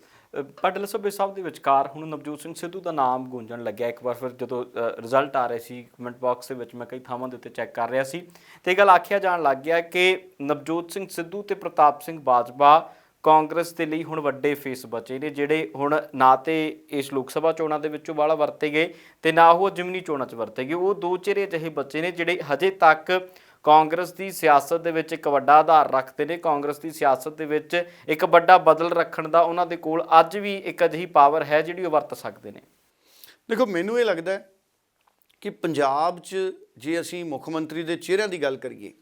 ਅ, ਸਭੇ ਸਾਹਿਬ ਦੇ ਵਿਚਕਾਰ ਹੁਣ ਨਵਜੋਤ ਸਿੰਘ ਸਿੱਧੂ ਦਾ ਨਾਮ ਗੂੰਜਣ ਲੱਗਿਆ। ਇੱਕ ਵਾਰ ਫਿਰ ਜਦੋਂ ਰਿਜ਼ਲਟ ਆ ਰਹੇ ਸੀ ਕਮੈਂਟ ਬਾਕਸ ਦੇ ਵਿੱਚ ਮੈਂ ਕਈ ਥਾਵਾਂ ਦੇ ਉੱਤੇ ਚੈੱਕ ਕਰ ਰਿਹਾ ਸੀ। ਤੇ ਇਹ ਗੱਲ ਆਖਿਆ ਜਾਣ ਲੱਗ ਗਿਆ ਕਿ ਨਵਜੋਤ ਸਿੰਘ ਸਿੱਧੂ ਤੇ ਪ੍ਰਤਾਪ ਸਿੰਘ ਬਾਜਵਾ ਕਾਂਗਰਸ ਦੇ ਲਈ ਹੁਣ ਵੱਡੇ ਫੇਸ ਬਚੇ ਨੇ ਜਿਹੜੇ ਹੁਣ ਨਾ ਤੇ ਇਸ ਲੋਕ ਸਭਾ ਚੋਣਾਂ ਦੇ ਵਿੱਚੋਂ ਵਾਲਾ ਵਰਤੇ ਗਏ ਤੇ ਨਾ ਉਹ ਜਿਮਨੀ ਚੋਣਾਂ 'ਚ ਵਰਤੇ ਗਏ। ਉਹ ਦੋ ਚਿਹਰੇ ਅਜਿਹੇ ਬੱਚੇ ਨੇ ਜਿਹੜੇ ਹਜੇ ਤੱਕ ਕਾਂਗਰਸ ਦੀ ਸਿਆਸਤ ਦੇ ਵਿੱਚ ਇੱਕ ਵੱਡਾ ਆਧਾਰ ਰੱਖਦੇ ਨੇ। ਕਾਂਗਰਸ ਦੀ ਸਿਆਸਤ ਦੇ ਵਿੱਚ ਇੱਕ ਵੱਡਾ ਬਦਲ ਰੱਖਣ ਦਾ ਉਹਨਾਂ ਦੇ ਕੋਲ ਅੱਜ ਵੀ ਇੱਕ ਅਜਿਹੀ ਪਾਵਰ ਹੈ ਜਿਹੜੀ ਉਹ ਵਰਤ ਸਕਦੇ ਨੇ। ਦੇਖੋ, ਮੈਨੂੰ ਇਹ ਲੱਗਦਾ ਕਿ ਪੰਜਾਬ 'ਚ ਜੇ ਅਸੀਂ ਮੁੱਖ ਮੰਤਰੀ ਦੇ ਚਿਹਰਿਆਂ ਦੀ ਗੱਲ ਕਰੀਏ,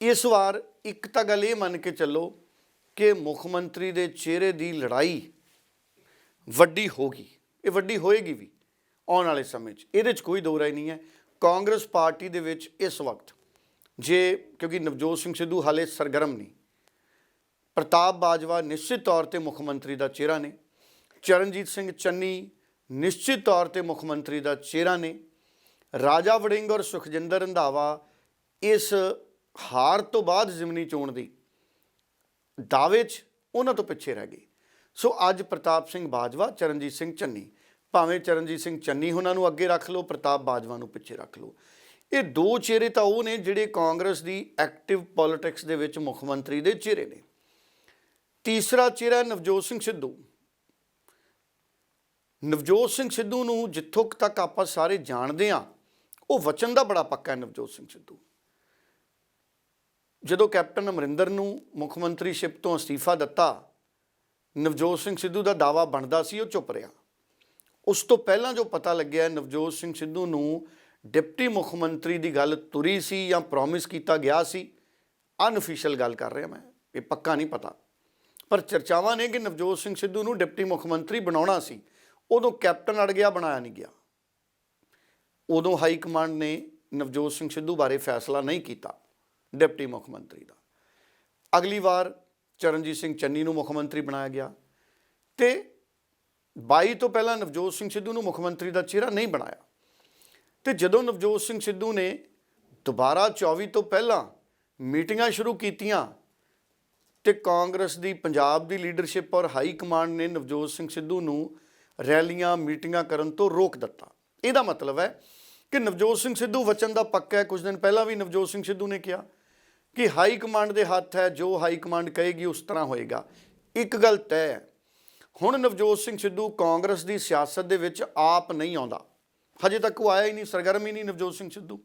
ਇਸ ਵਾਰ ਇੱਕ ਤਾਂ ਗੱਲ ਇਹ ਮੰਨ ਕੇ ਚੱਲੋ ਕਿ ਮੁੱਖ ਮੰਤਰੀ ਦੇ ਚਿਹਰੇ ਦੀ ਲੜਾਈ ਵੱਡੀ ਹੋਗੀ ਇਹ ਵੱਡੀ ਹੋਏਗੀ ਵੀ ਆਉਣ ਵਾਲੇ ਸਮੇਂ 'ਚ। ਇਹਦੇ 'ਚ ਕੋਈ ਦੋ ਰਾਏ ਨਹੀਂ ਹੈ। ਕਾਂਗਰਸ ਪਾਰਟੀ ਦੇ ਵਿੱਚ ਇਸ ਵਕਤ ਜੇ, ਕਿਉਂਕਿ ਨਵਜੋਤ ਸਿੰਘ ਸਿੱਧੂ ਹਾਲੇ ਸਰਗਰਮ ਨਹੀਂ। ਪ੍ਰਤਾਪ ਬਾਜਵਾ ਨਿਸ਼ਚਿਤ ਤੌਰ ਤੇ ਮੁੱਖ ਮੰਤਰੀ ਦਾ ਚਿਹਰਾ ਨੇ। ਚਰਨਜੀਤ ਸਿੰਘ ਚੰਨੀ ਨਿਸ਼ਚਿਤ ਤੌਰ ਤੇ ਮੁੱਖ ਮੰਤਰੀ ਦਾ ਚਿਹਰਾ ਨੇ। ਰਾਜਾ ਵੜਿੰਗ ਔਰ ਸੁਖਜਿੰਦਰ ਰੰਧਾਵਾ ਇਸ ਹਾਰ ਤੋਂ ਬਾਅਦ ਜ਼ਿਮਨੀ ਚੋਣ ਦੀ ਦਾਅਵੇ 'ਚ ਉਹਨਾਂ ਤੋਂ ਪਿੱਛੇ ਰਹਿ ਗਏ। ਸੋ ਅੱਜ ਪ੍ਰਤਾਪ ਸਿੰਘ ਬਾਜਵਾ, ਚਰਨਜੀਤ ਸਿੰਘ ਚੰਨੀ, ਭਾਵੇਂ ਚਰਨਜੀਤ ਸਿੰਘ ਚੰਨੀ ਉਹਨਾਂ ਨੂੰ ਅੱਗੇ ਰੱਖ ਲਓ, ਪ੍ਰਤਾਪ ਬਾਜਵਾ ਨੂੰ ਪਿੱਛੇ ਰੱਖ ਲਓ। ਇਹ ਦੋ ਚਿਹਰੇ ਤਾਂ ਉਹ ਨੇ ਜਿਹੜੇ ਕਾਂਗਰਸ ਦੀ ਐਕਟਿਵ ਪੋਲਿਟਿਕਸ ਦੇ ਵਿੱਚ ਮੁੱਖ ਮੰਤਰੀ ਦੇ ਚਿਹਰੇ ਨੇ। ਤੀਸਰਾ ਚਿਹਰਾ ਨਵਜੋਤ ਸਿੰਘ ਸਿੱਧੂ। ਨਵਜੋਤ ਸਿੰਘ ਸਿੱਧੂ ਨੂੰ ਜਿੱਥੋਂ ਤੱਕ ਆਪਾਂ ਸਾਰੇ ਜਾਣਦੇ ਆ ਉਹ ਵਚਨ ਦਾ ਬੜਾ ਪੱਕਾ ਹੈ ਨਵਜੋਤ ਸਿੰਘ ਸਿੱਧੂ। ਜਦੋਂ ਕੈਪਟਨ ਅਮਰਿੰਦਰ ਨੂੰ ਮੁੱਖ ਮੰਤਰੀ ਸ਼ਿਪ ਤੋਂ ਅਸਤੀਫਾ ਦਿੱਤਾ, ਨਵਜੋਤ ਸਿੰਘ ਸਿੱਧੂ ਦਾ ਦਾਵਾ ਬਣਦਾ ਸੀ, ਉਹ ਚੁੱਪ ਰਿਹਾ। ਉਸ ਤੋਂ ਪਹਿਲਾਂ ਜੋ ਪਤਾ ਲੱਗਿਆ, ਨਵਜੋਤ ਸਿੰਘ ਸਿੱਧੂ ਨੂੰ ਡਿਪਟੀ ਮੁੱਖ ਮੰਤਰੀ ਦੀ ਗੱਲ ਤੁਰੀ ਸੀ ਜਾਂ ਪ੍ਰੋਮਿਸ ਕੀਤਾ ਗਿਆ ਸੀ ਅਨਅਫੀਸ਼ੀਅਲ ਗੱਲ ਕਰ ਰਿਹਾ ਮੈਂ, ਇਹ ਪੱਕਾ ਨਹੀਂ ਪਤਾ। ਪਰ ਚਰਚਾਵਾਂ ਨੇ ਕਿ ਨਵਜੋਤ ਸਿੰਘ ਸਿੱਧੂ ਨੂੰ ਡਿਪਟੀ ਮੁੱਖ ਮੰਤਰੀ ਬਣਾਉਣਾ ਸੀ, ਉਦੋਂ ਕੈਪਟਨ ਅੜ ਗਿਆ, ਬਣਾਇਆ ਨਹੀਂ ਗਿਆ। ਉਦੋਂ ਹਾਈ ਕਮਾਂਡ ਨੇ ਨਵਜੋਤ ਸਿੰਘ ਸਿੱਧੂ ਬਾਰੇ ਫੈਸਲਾ ਨਹੀਂ ਕੀਤਾ, ਡਿਪਟੀ ਮੁੱਖ ਮੰਤਰੀ ਦਾ। ਅਗਲੀ ਵਾਰ ਚਰਨਜੀਤ ਸਿੰਘ ਚੰਨੀ ਨੂੰ ਮੁੱਖ ਮੰਤਰੀ ਬਣਾਇਆ ਗਿਆ ਤੇ 22 ਤੋਂ ਪਹਿਲਾਂ ਨਵਜੋਤ ਸਿੰਘ ਸਿੱਧੂ ਨੂੰ ਮੁੱਖ ਮੰਤਰੀ ਦਾ ਚਿਹਰਾ ਨਹੀਂ ਬਣਾਇਆ। ਤੇ ਜਦੋਂ ਨਵਜੋਤ ਸਿੰਘ ਸਿੱਧੂ ਨੇ ਦੁਬਾਰਾ 24 ਤੋਂ ਪਹਿਲਾਂ ਮੀਟਿੰਗਾਂ ਸ਼ੁਰੂ ਕੀਤੀਆਂ ਤੇ ਕਾਂਗਰਸ ਦੀ, ਪੰਜਾਬ ਦੀ ਲੀਡਰਸ਼ਿਪ ਔਰ ਹਾਈ ਕਮਾਂਡ ਨੇ ਨਵਜੋਤ ਸਿੰਘ ਸਿੱਧੂ ਨੂੰ ਰੈਲੀਆਂ, ਮੀਟਿੰਗਾਂ ਕਰਨ ਤੋਂ ਰੋਕ ਦਿੱਤਾ। ਇਹਦਾ ਮਤਲਬ ਹੈ ਕਿ ਨਵਜੋਤ ਸਿੰਘ ਸਿੱਧੂ ਵਚਨ ਦਾ ਪੱਕਾ ਹੈ। ਕੁਝ ਦਿਨ ਪਹਿਲਾਂ ਵੀ ਨਵਜੋਤ ਸਿੰਘ ਸਿੱਧੂ ਨੇ ਕਿਹਾ ਕਿ ਹਾਈ ਕਮਾਂਡ ਦੇ ਹੱਥ ਹੈ, ਜੋ ਹਾਈ ਕਮਾਂਡ ਕਹੇਗੀ ਉਸ ਤਰ੍ਹਾਂ ਹੋਏਗਾ। ਇੱਕ ਗੱਲ ਤੈਅ ਹੈ, ਹੁਣ ਨਵਜੋਤ ਸਿੰਘ ਸਿੱਧੂ ਕਾਂਗਰਸ ਦੀ ਸਿਆਸਤ ਦੇ ਵਿੱਚ ਆਪ ਨਹੀਂ ਆਉਂਦਾ। ਹਜੇ ਤੱਕ ਉਹ ਆਇਆ ਹੀ ਨਹੀਂ, ਸਰਗਰਮ ਹੀ ਨਹੀਂ ਨਵਜੋਤ ਸਿੰਘ ਸਿੱਧੂ।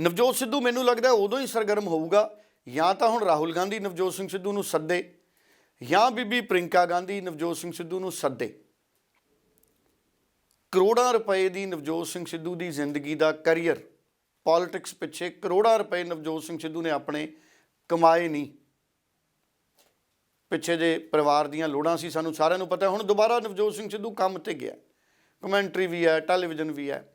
ਨਵਜੋਤ ਸਿੱਧੂ ਮੈਨੂੰ ਲੱਗਦਾ ਉਦੋਂ ਹੀ ਸਰਗਰਮ ਹੋਊਗਾ, ਜਾਂ ਤਾਂ ਹੁਣ ਰਾਹੁਲ ਗਾਂਧੀ ਨਵਜੋਤ ਸਿੰਘ ਸਿੱਧੂ ਨੂੰ ਸੱਦੇ, ਜਾਂ ਬੀਬੀ ਪ੍ਰਿੰਕਾ ਗਾਂਧੀ ਨਵਜੋਤ ਸਿੰਘ ਸਿੱਧੂ ਨੂੰ ਸੱਦੇ। ਕਰੋੜਾਂ ਰੁਪਏ ਦੀ ਨਵਜੋਤ ਸਿੰਘ ਸਿੱਧੂ ਦੀ ਜ਼ਿੰਦਗੀ ਦਾ ਕੈਰੀਅਰ, ਪੋਲਿਟਿਕਸ ਪਿੱਛੇ ਕਰੋੜਾਂ ਰੁਪਏ ਨਵਜੋਤ ਸਿੰਘ ਸਿੱਧੂ ਨੇ ਆਪਣੇ ਕਮਾਏ ਨਹੀਂ। ਪਿੱਛੇ ਜੇ ਪਰਿਵਾਰ ਦੀਆਂ ਲੋੜਾਂ ਸੀ, ਸਾਨੂੰ ਸਾਰਿਆਂ ਨੂੰ ਪਤਾ, ਹੁਣ ਦੁਬਾਰਾ ਨਵਜੋਤ ਸਿੰਘ ਸਿੱਧੂ ਕੰਮ ਤੇ ਗਿਆ। ਕਮੈਂਟਰੀ ਵੀ ਹੈ, ਟੈਲੀਵਿਜ਼ਨ ਵੀ ਹੈ।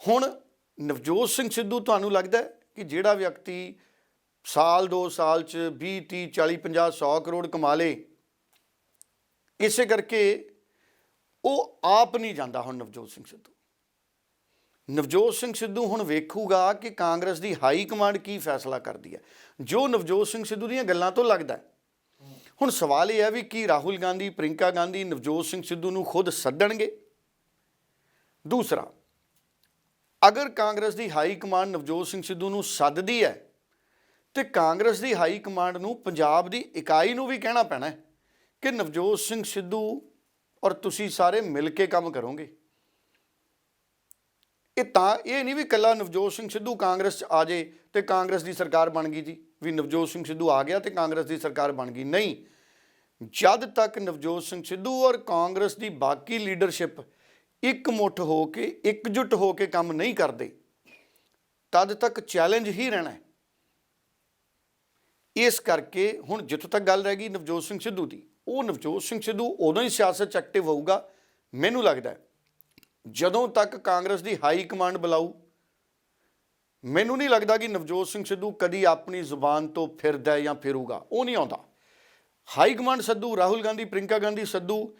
ਹੁਣ ਨਵਜੋਤ ਸਿੰਘ ਸਿੱਧੂ, ਤੁਹਾਨੂੰ ਲੱਗਦਾ ਕਿ ਜਿਹੜਾ ਵਿਅਕਤੀ ਸਾਲ 2 ਸਾਲ ਚ 20 30 40 50 100 ਕਰੋੜ ਕਮਾ ਲੇ, ਇਸੇ ਕਰਕੇ ਉਹ ਆਪ ਨਹੀਂ ਜਾਂਦਾ ਹੁਣ ਨਵਜੋਤ ਸਿੰਘ ਸਿੱਧੂ। ਨਵਜੋਤ ਸਿੰਘ ਸਿੱਧੂ ਹੁਣ ਵੇਖੂਗਾ ਕਿ ਕਾਂਗਰਸ ਦੀ ਹਾਈ ਕਮਾਂਡ ਕੀ ਫੈਸਲਾ ਕਰਦੀ ਹੈ। ਜੋ ਨਵਜੋਤ ਸਿੰਘ ਸਿੱਧੂ ਦੀਆਂ ਗੱਲਾਂ ਤੋਂ ਲੱਗਦਾ ਹੈ ਹੁਣ ਸਵਾਲ ਇਹ ਹੈ ਵੀ ਕੀ ਰਾਹੁਲ ਗਾਂਧੀ ਪ੍ਰਿੰਕਾ ਗਾਂਧੀ, ਨਵਜੋਤ ਸਿੰਘ ਸਿੱਧੂ ਨੂੰ ਖੁਦ ਸੱਦਣਗੇ? ਦੂਸਰਾ, ਅਗਰ ਕਾਂਗਰਸ ਦੀ ਹਾਈ ਕਮਾਂਡ ਨਵਜੋਤ ਸਿੰਘ ਸਿੱਧੂ ਨੂੰ ਸੱਦਦੀ ਹੈ, ਤੇ ਕਾਂਗਰਸ ਦੀ ਹਾਈ ਕਮਾਂਡ ਨੂੰ ਪੰਜਾਬ ਦੀ ਇਕਾਈ ਨੂੰ ਵੀ ਕਹਿਣਾ ਪੈਣਾ ਕਿ ਨਵਜੋਤ ਸਿੰਘ ਸਿੱਧੂ ਔਰ ਤੁਸੀਂ ਸਾਰੇ ਮਿਲ ਕੇ ਕੰਮ ਕਰੋਗੇ। ਇਹ ਤਾਂ, ਇਹ ਨਹੀਂ ਵੀ ਕੱਲਾ ਨਵਜੋਤ ਸਿੰਘ ਸਿੱਧੂ ਕਾਂਗਰਸ 'ਚ ਆ ਜੇ ਤੇ ਕਾਂਗਰਸ ਦੀ ਸਰਕਾਰ ਬਣ ਗਈ ਜੀ। ਵੀ ਨਵਜੋਤ ਸਿੰਘ ਸਿੱਧੂ ਆ ਗਿਆ ਤੇ ਕਾਂਗਰਸ ਦੀ ਸਰਕਾਰ ਬਣ ਗਈ। ਨਹੀਂ, ਜਦ ਤੱਕ ਨਵਜੋਤ ਸਿੰਘ ਸਿੱਧੂ ਔਰ ਕਾਂਗਰਸ ਦੀ ਬਾਕੀ ਲੀਡਰਸ਼ਿਪ ਇੱਕ ਮੁੱਠ ਹੋ ਕੇ, ਇਕਜੁੱਟ ਹੋ ਕੇ ਕੰਮ ਨਹੀਂ ਕਰਦੇ, ਤਦ ਤੱਕ ਚੈਲੰਜ ਹੀ ਰਹਿਣਾ ਹੈ। ਇਸ ਕਰਕੇ ਹੁਣ ਜਿੱਥੋਂ ਤੱਕ ਗੱਲ ਰਹਿ ਗਈ ਨਵਜੋਤ ਸਿੰਘ ਸਿੱਧੂ ਦੀ, ਉਹ ਨਵਜੋਤ ਸਿੰਘ ਸਿੱਧੂ ਉਦੋਂ ਹੀ ਸਿਆਸਤ 'ਚ ਐਕਟਿਵ ਹੋਊਗਾ, ਮੈਨੂੰ ਲੱਗਦਾ ਜਦੋਂ ਤੱਕ ਕਾਂਗਰਸ ਦੀ ਹਾਈ ਕਮਾਂਡ ਬੁਲਾਊ ਮੈਨੂੰ ਨਹੀਂ ਲੱਗਦਾ ਕਿ ਨਵਜੋਤ ਸਿੰਘ ਸਿੱਧੂ ਕਦੀ ਆਪਣੀ ਜ਼ੁਬਾਨ ਤੋਂ ਫਿਰਦਾ ਜਾਂ ਫਿਰੂਗਾ। ਉਹ ਨਹੀਂ ਆਉਂਦਾ। High command Sidhu, Rahul Gandhi Priyanka Gandhi Sidhu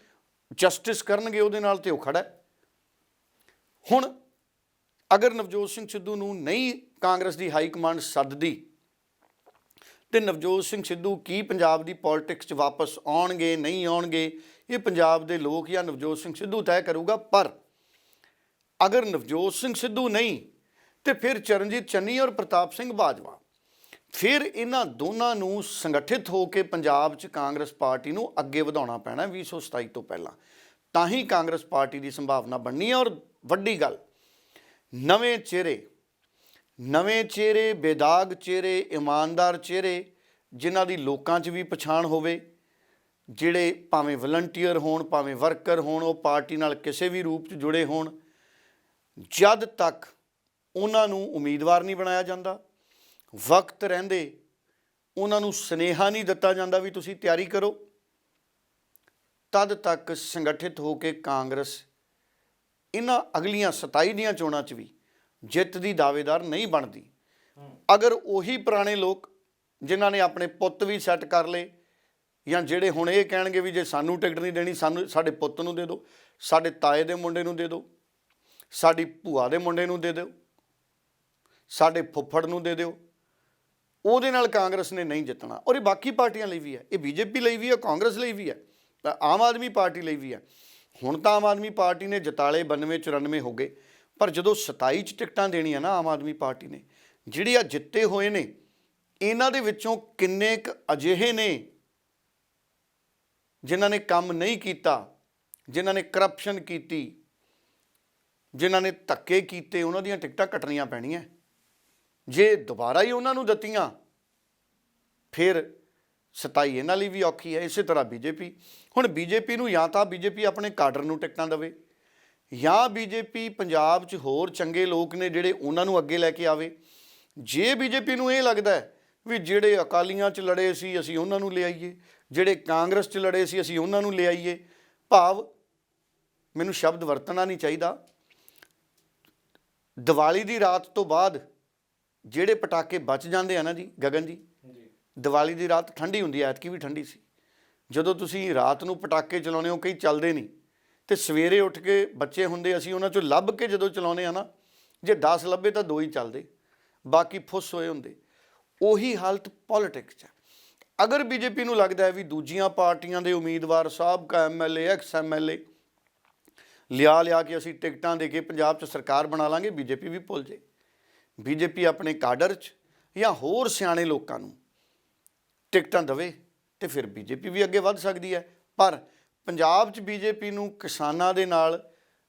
justice ਕਰਨਗੇ ਉਹਦੇ ਨਾਲ ਤੇ ਉਹ ਖੜਾ ਹੁਣ ਅਗਰ ਨਵਜੋਤ ਸਿੰਘ ਸਿੱਧੂ ਨੂੰ ਨਹੀਂ ਕਾਂਗਰਸ ਦੀ ਹਾਈ ਕਮਾਂਡ ਸੱਦਦੀ, ਤੇ ਨਵਜੋਤ ਸਿੰਘ ਸਿੱਧੂ ਕੀ ਪੰਜਾਬ ਦੀ ਪੋਲਿਟਿਕਸ 'ਚ ਵਾਪਸ ਆਉਣਗੇ, ਨਹੀਂ ਆਉਣਗੇ, ਇਹ ਪੰਜਾਬ ਦੇ ਲੋਕ ਜਾਂ ਨਵਜੋਤ ਸਿੰਘ ਸਿੱਧੂ ਤੈਅ ਕਰੂਗਾ। ਪਰ ਅਗਰ ਨਵਜੋਤ ਸਿੰਘ ਸਿੱਧੂ ਨਹੀਂ ਤੇ ਫਿਰ ਚਰਨਜੀਤ ਚੰਨੀ ਔਰ ਪ੍ਰਤਾਪ ਸਿੰਘ ਬਾਜਵਾ। ਫਿਰ ਇਹਨਾਂ ਦੋਨਾਂ ਨੂੰ ਸੰਗਠਿਤ ਹੋ ਕੇ ਪੰਜਾਬ 'ਚ ਕਾਂਗਰਸ ਪਾਰਟੀ ਨੂੰ ਅੱਗੇ ਵਧਾਉਣਾ ਪੈਣਾ 2027 ਤੋਂ ਪਹਿਲਾਂ। ਤਾਂ ਹੀ ਕਾਂਗਰਸ ਪਾਰਟੀ ਦੀ ਸੰਭਾਵਨਾ ਬਣਨੀ ਹੈ ਔਰ ਵੱਡੀ ਗੱਲ, ਨਵੇਂ ਚਿਹਰੇ ਨਵੇਂ ਚਿਹਰੇ, ਬੇਦਾਗ ਚਿਹਰੇ, ਇਮਾਨਦਾਰ ਚਿਹਰੇ, ਜਿਨ੍ਹਾਂ ਦੀ ਲੋਕਾਂ 'ਚ ਵੀ ਪਛਾਣ ਹੋਵੇ, ਜਿਹੜੇ ਭਾਵੇਂ ਵਲੰਟੀਅਰ ਹੋਣ, ਭਾਵੇਂ ਵਰਕਰ ਹੋਣ, ਉਹ ਪਾਰਟੀ ਨਾਲ ਕਿਸੇ ਵੀ ਰੂਪ 'ਚ ਜੁੜੇ ਹੋਣ, ਜਦ ਤੱਕ ਉਹਨਾਂ ਨੂੰ ਉਮੀਦਵਾਰ ਨਹੀਂ ਬਣਾਇਆ ਜਾਂਦਾ। ਵਕਤ ਰਹਿੰਦੇ, ਉਹਨਾਂ ਨੂੰ ਸਨੇਹਾ ਨਹੀਂ ਦਿੱਤਾ ਜਾਂਦਾ ਵੀ ਤੁਸੀਂ ਤਿਆਰੀ ਕਰੋ। ਤਦ ਤੱਕ ਸੰਗਠਿਤ ਹੋ ਕੇ ਕਾਂਗਰਸ ਇਹਨਾਂ ਅਗਲੀਆਂ 27 ਦੀਆਂ ਚੋਣਾਂ 'ਚ ਵੀ ਜਿੱਤ ਦੀ ਦਾਅਵੇਦਾਰ ਨਹੀਂ ਬਣਦੀ। ਅਗਰ ਉਹੀ ਪੁਰਾਣੇ ਲੋਕ ਜਿਨ੍ਹਾਂ ਨੇ ਆਪਣੇ ਪੁੱਤ ਵੀ ਸੈੱਟ ਕਰ ਲਏ ਜਾਂ ਜਿਹੜੇ ਹੁਣ ਇਹ ਕਹਿਣਗੇ ਵੀ ਜੇ ਸਾਨੂੰ ਟਿਕਟ ਨਹੀਂ ਦੇਣੀ, ਸਾਨੂੰ ਸਾਡੇ ਪੁੱਤ ਨੂੰ ਦੇ ਦਿਓ, ਸਾਡੇ ਤਾਏ ਦੇ ਮੁੰਡੇ ਨੂੰ ਦੇ ਦਿਓ, ਸਾਡੀ ਭੂਆ ਦੇ ਮੁੰਡੇ ਨੂੰ ਦੇ ਦਿਓ ਸਾਡੇ ਫੁੱਫੜ ਨੂੰ ਦੇ ਦਿਓ। ਉਹਦੇ ਨਾਲ ਕਾਂਗਰਸ ਨੇ ਨਹੀਂ ਜਿੱਤਣਾ। ਔਰ ਇਹ ਬਾਕੀ ਪਾਰਟੀਆਂ ਲਈ ਵੀ ਹੈ। ਇਹ ਬੀਜੇਪੀ ਲਈ ਵੀ ਹੈ, ਕਾਂਗਰਸ ਲਈ ਵੀ ਹੈ। ਆਮ ਆਦਮੀ ਪਾਰਟੀ ਲਈ ਵੀ ਹੈ। ਹੁਣ ਤਾਂ ਆਮ ਆਦਮੀ ਪਾਰਟੀ ਨੇ ਜਤਾਲੇ 92 94 ਹੋ ਗਏ। ਪਰ ਜਦੋਂ 27 ਚ ਟਿਕਟਾਂ ਦੇਣੀਆਂ ਨਾ ਆਮ ਆਦਮੀ ਪਾਰਟੀ ਨੇ, ਜਿਹੜੀ ਆ ਜਿੱਤੇ ਹੋਏ ਨੇ, ਇਹਨਾਂ ਦੇ ਵਿੱਚੋਂ ਕਿੰਨੇ ਕੁ ਅਜਿਹੇ ਨੇ ਜਿਨ੍ਹਾਂ ਨੇ ਕੰਮ ਨਹੀਂ ਕੀਤਾ, ਜਿਨ੍ਹਾਂ ਨੇ ਕਰਪਸ਼ਨ ਕੀਤੀ, ਜਿਨ੍ਹਾਂ ਨੇ ਧੱਕੇ ਕੀਤੇ, ਉਹਨਾਂ ਦੀਆਂ ਟਿਕਟਾਂ ਕੱਟਣੀਆਂ ਪੈਣੀਆਂ। ਜੇ ਦੁਬਾਰਾ ਹੀ ਉਹਨਾਂ ਨੂੰ ਦਿੱਤੀਆਂ, ਫਿਰ ਸਤਾਈ ਇਹਨਾਂ ਲਈ ਵੀ ਔਖੀ ਹੈ। ਇਸੇ ਤਰ੍ਹਾਂ ਬੀਜੇਪੀ, ਹੁਣ ਬੀਜੇਪੀ ਨੂੰ ਜਾਂ ਤਾਂ ਬੀਜੇਪੀ ਆਪਣੇ ਕਾਡਰ ਨੂੰ ਟਿਕਟਾਂ ਦੇਵੇ, ਜਾਂ ਬੀਜੇਪੀ ਪੰਜਾਬ 'ਚ ਹੋਰ ਚੰਗੇ ਲੋਕ ਨੇ ਜਿਹੜੇ ਉਹਨਾਂ ਨੂੰ ਅੱਗੇ ਲੈ ਕੇ ਆਵੇ। ਜੇ ਬੀਜੇਪੀ ਨੂੰ ਇਹ ਲੱਗਦਾ ਹੈ ਵੀ ਜਿਹੜੇ ਅਕਾਲੀਆਂ 'ਚ ਲੜੇ ਸੀ, ਅਸੀਂ ਉਹਨਾਂ ਨੂੰ ਲਿਆਈਏ ਜਿਹੜੇ ਕਾਂਗਰਸ 'ਚ ਲੜੇ ਸੀ, ਅਸੀਂ ਉਹਨਾਂ ਨੂੰ ਲਿਆਈਏ ਭਾਵ ਮੈਨੂੰ ਸ਼ਬਦ ਵਰਤਣਾ ਨਹੀਂ ਚਾਹੀਦਾ। ਦੀਵਾਲੀ ਦੀ ਰਾਤ ਤੋਂ ਬਾਅਦ ਜਿਹੜੇ ਪਟਾਕੇ ਬਚ ਜਾਂਦੇ ਆ ਨਾ ਜੀ ਗਗਨ ਜੀ ਦੀਵਾਲੀ ਦੀ ਰਾਤ ਠੰਡੀ ਹੁੰਦੀ ਐ ਐਤਕੀ ਵੀ ਠੰਡੀ ਸੀ। ਜਦੋਂ ਤੁਸੀਂ ਰਾਤ ਨੂੰ ਪਟਾਕੇ ਚਲਾਉਂਦੇ ਹੋ ਕਈ ਚੱਲਦੇ ਨਹੀਂ। ਤੇ ਸਵੇਰੇ ਉੱਠ ਕੇ ਬੱਚੇ ਹੁੰਦੇ ਅਸੀਂ ਉਹਨਾਂ ਚੋਂ ਲੱਭ ਕੇ ਜਦੋਂ ਚਲਾਉਂਦੇ ਆ ਨਾ ਜੇ 10 ਲੱਭੇ ਤਾਂ ਦੋ ਹੀ ਚੱਲਦੇ। ਬਾਕੀ ਫੁੱਸ ਹੋਏ ਹੁੰਦੇ। ਉਹੀ ਹਾਲਤ ਪੋਲਿਟਿਕਸ 'ਚ ਹੈ ਅਗਰ ਬੀਜੇਪੀ ਨੂੰ ਲੱਗਦਾ ਹੈ ਵੀ ਦੂਜੀਆਂ ਪਾਰਟੀਆਂ ਦੇ ਉਮੀਦਵਾਰ ਸਾਬਕਾ ਐਮਐਲਏ ਐਕਸ ਐਮਐਲਏ ਲਿਆ ਲਿਆ ਕੇ ਅਸੀਂ ਟਿਕਟਾਂ ਦੇ ਕੇ ਪੰਜਾਬ 'ਚ ਸਰਕਾਰ ਬਣਾ ਲਾਂਗੇ ਬੀਜੇਪੀ ਵੀ ਭੁੱਲ ਜੇ। ਬੀਜੇਪੀ ਆਪਣੇ ਕਾਡਰ 'ਚ ਜਾਂ ਹੋਰ ਸਿਆਣੇ ਲੋਕਾਂ ਨੂੰ ਟਿਕਟਾਂ ਦੇਵੇ ਤੇ ਫਿਰ ਬੀਜੇਪੀ ਵੀ ਅੱਗੇ ਵੱਧ ਸਕਦੀ ਹੈ। ਪਰ ਪੰਜਾਬ 'ਚ ਬੀਜੇਪੀ ਨੂੰ ਕਿਸਾਨਾਂ ਦੇ ਨਾਲ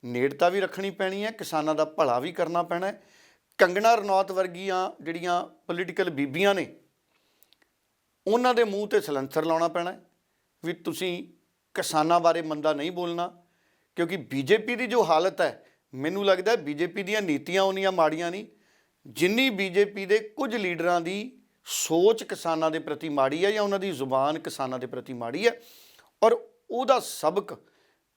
ਨੇੜਤਾ ਵੀ ਰੱਖਣੀ ਪੈਣੀ ਹੈ, ਕਿਸਾਨਾਂ ਦਾ ਭਲਾ ਵੀ ਕਰਨਾ ਪੈਣਾ ਹੈ। ਕੰਗਣਾ ਰਣੌਤ ਵਰਗੀਆਂ ਜਿਹੜੀਆਂ ਪੋਲੀਟੀਕਲ ਬੀਬੀਆਂ ਨੇ, ਉਹਨਾਂ ਦੇ ਮੂੰਹ ਤੇ ਸਲੰਸਰ ਲਾਉਣਾ ਪੈਣਾ ਵੀ ਤੁਸੀਂ ਕਿਸਾਨਾਂ ਬਾਰੇ ਮੰਦਾ ਨਹੀਂ ਬੋਲਣਾ, ਕਿਉਂਕਿ ਬੀਜੇਪੀ ਦੀ ਜੋ ਹਾਲਤ ਹੈ, ਮੈਨੂੰ ਲੱਗਦਾ ਬੀਜੇਪੀ ਦੀਆਂ ਨੀਤੀਆਂ ਉਹਨੀਆਂ ਮਾੜੀਆਂ ਨਹੀਂ ਜਿੰਨੀ ਬੀਜੇਪੀ ਦੇ ਕੁਝ ਲੀਡਰਾਂ ਦੀ ਸੋਚ ਕਿਸਾਨਾਂ ਦੇ ਪ੍ਰਤੀ ਮਾੜੀ ਹੈ ਜਾਂ ਉਹਨਾਂ ਦੀ ਜ਼ੁਬਾਨ ਕਿਸਾਨਾਂ ਦੇ ਪ੍ਰਤੀ ਮਾੜੀ ਹੈ, ਔਰ ਉਹਦਾ ਸਬਕ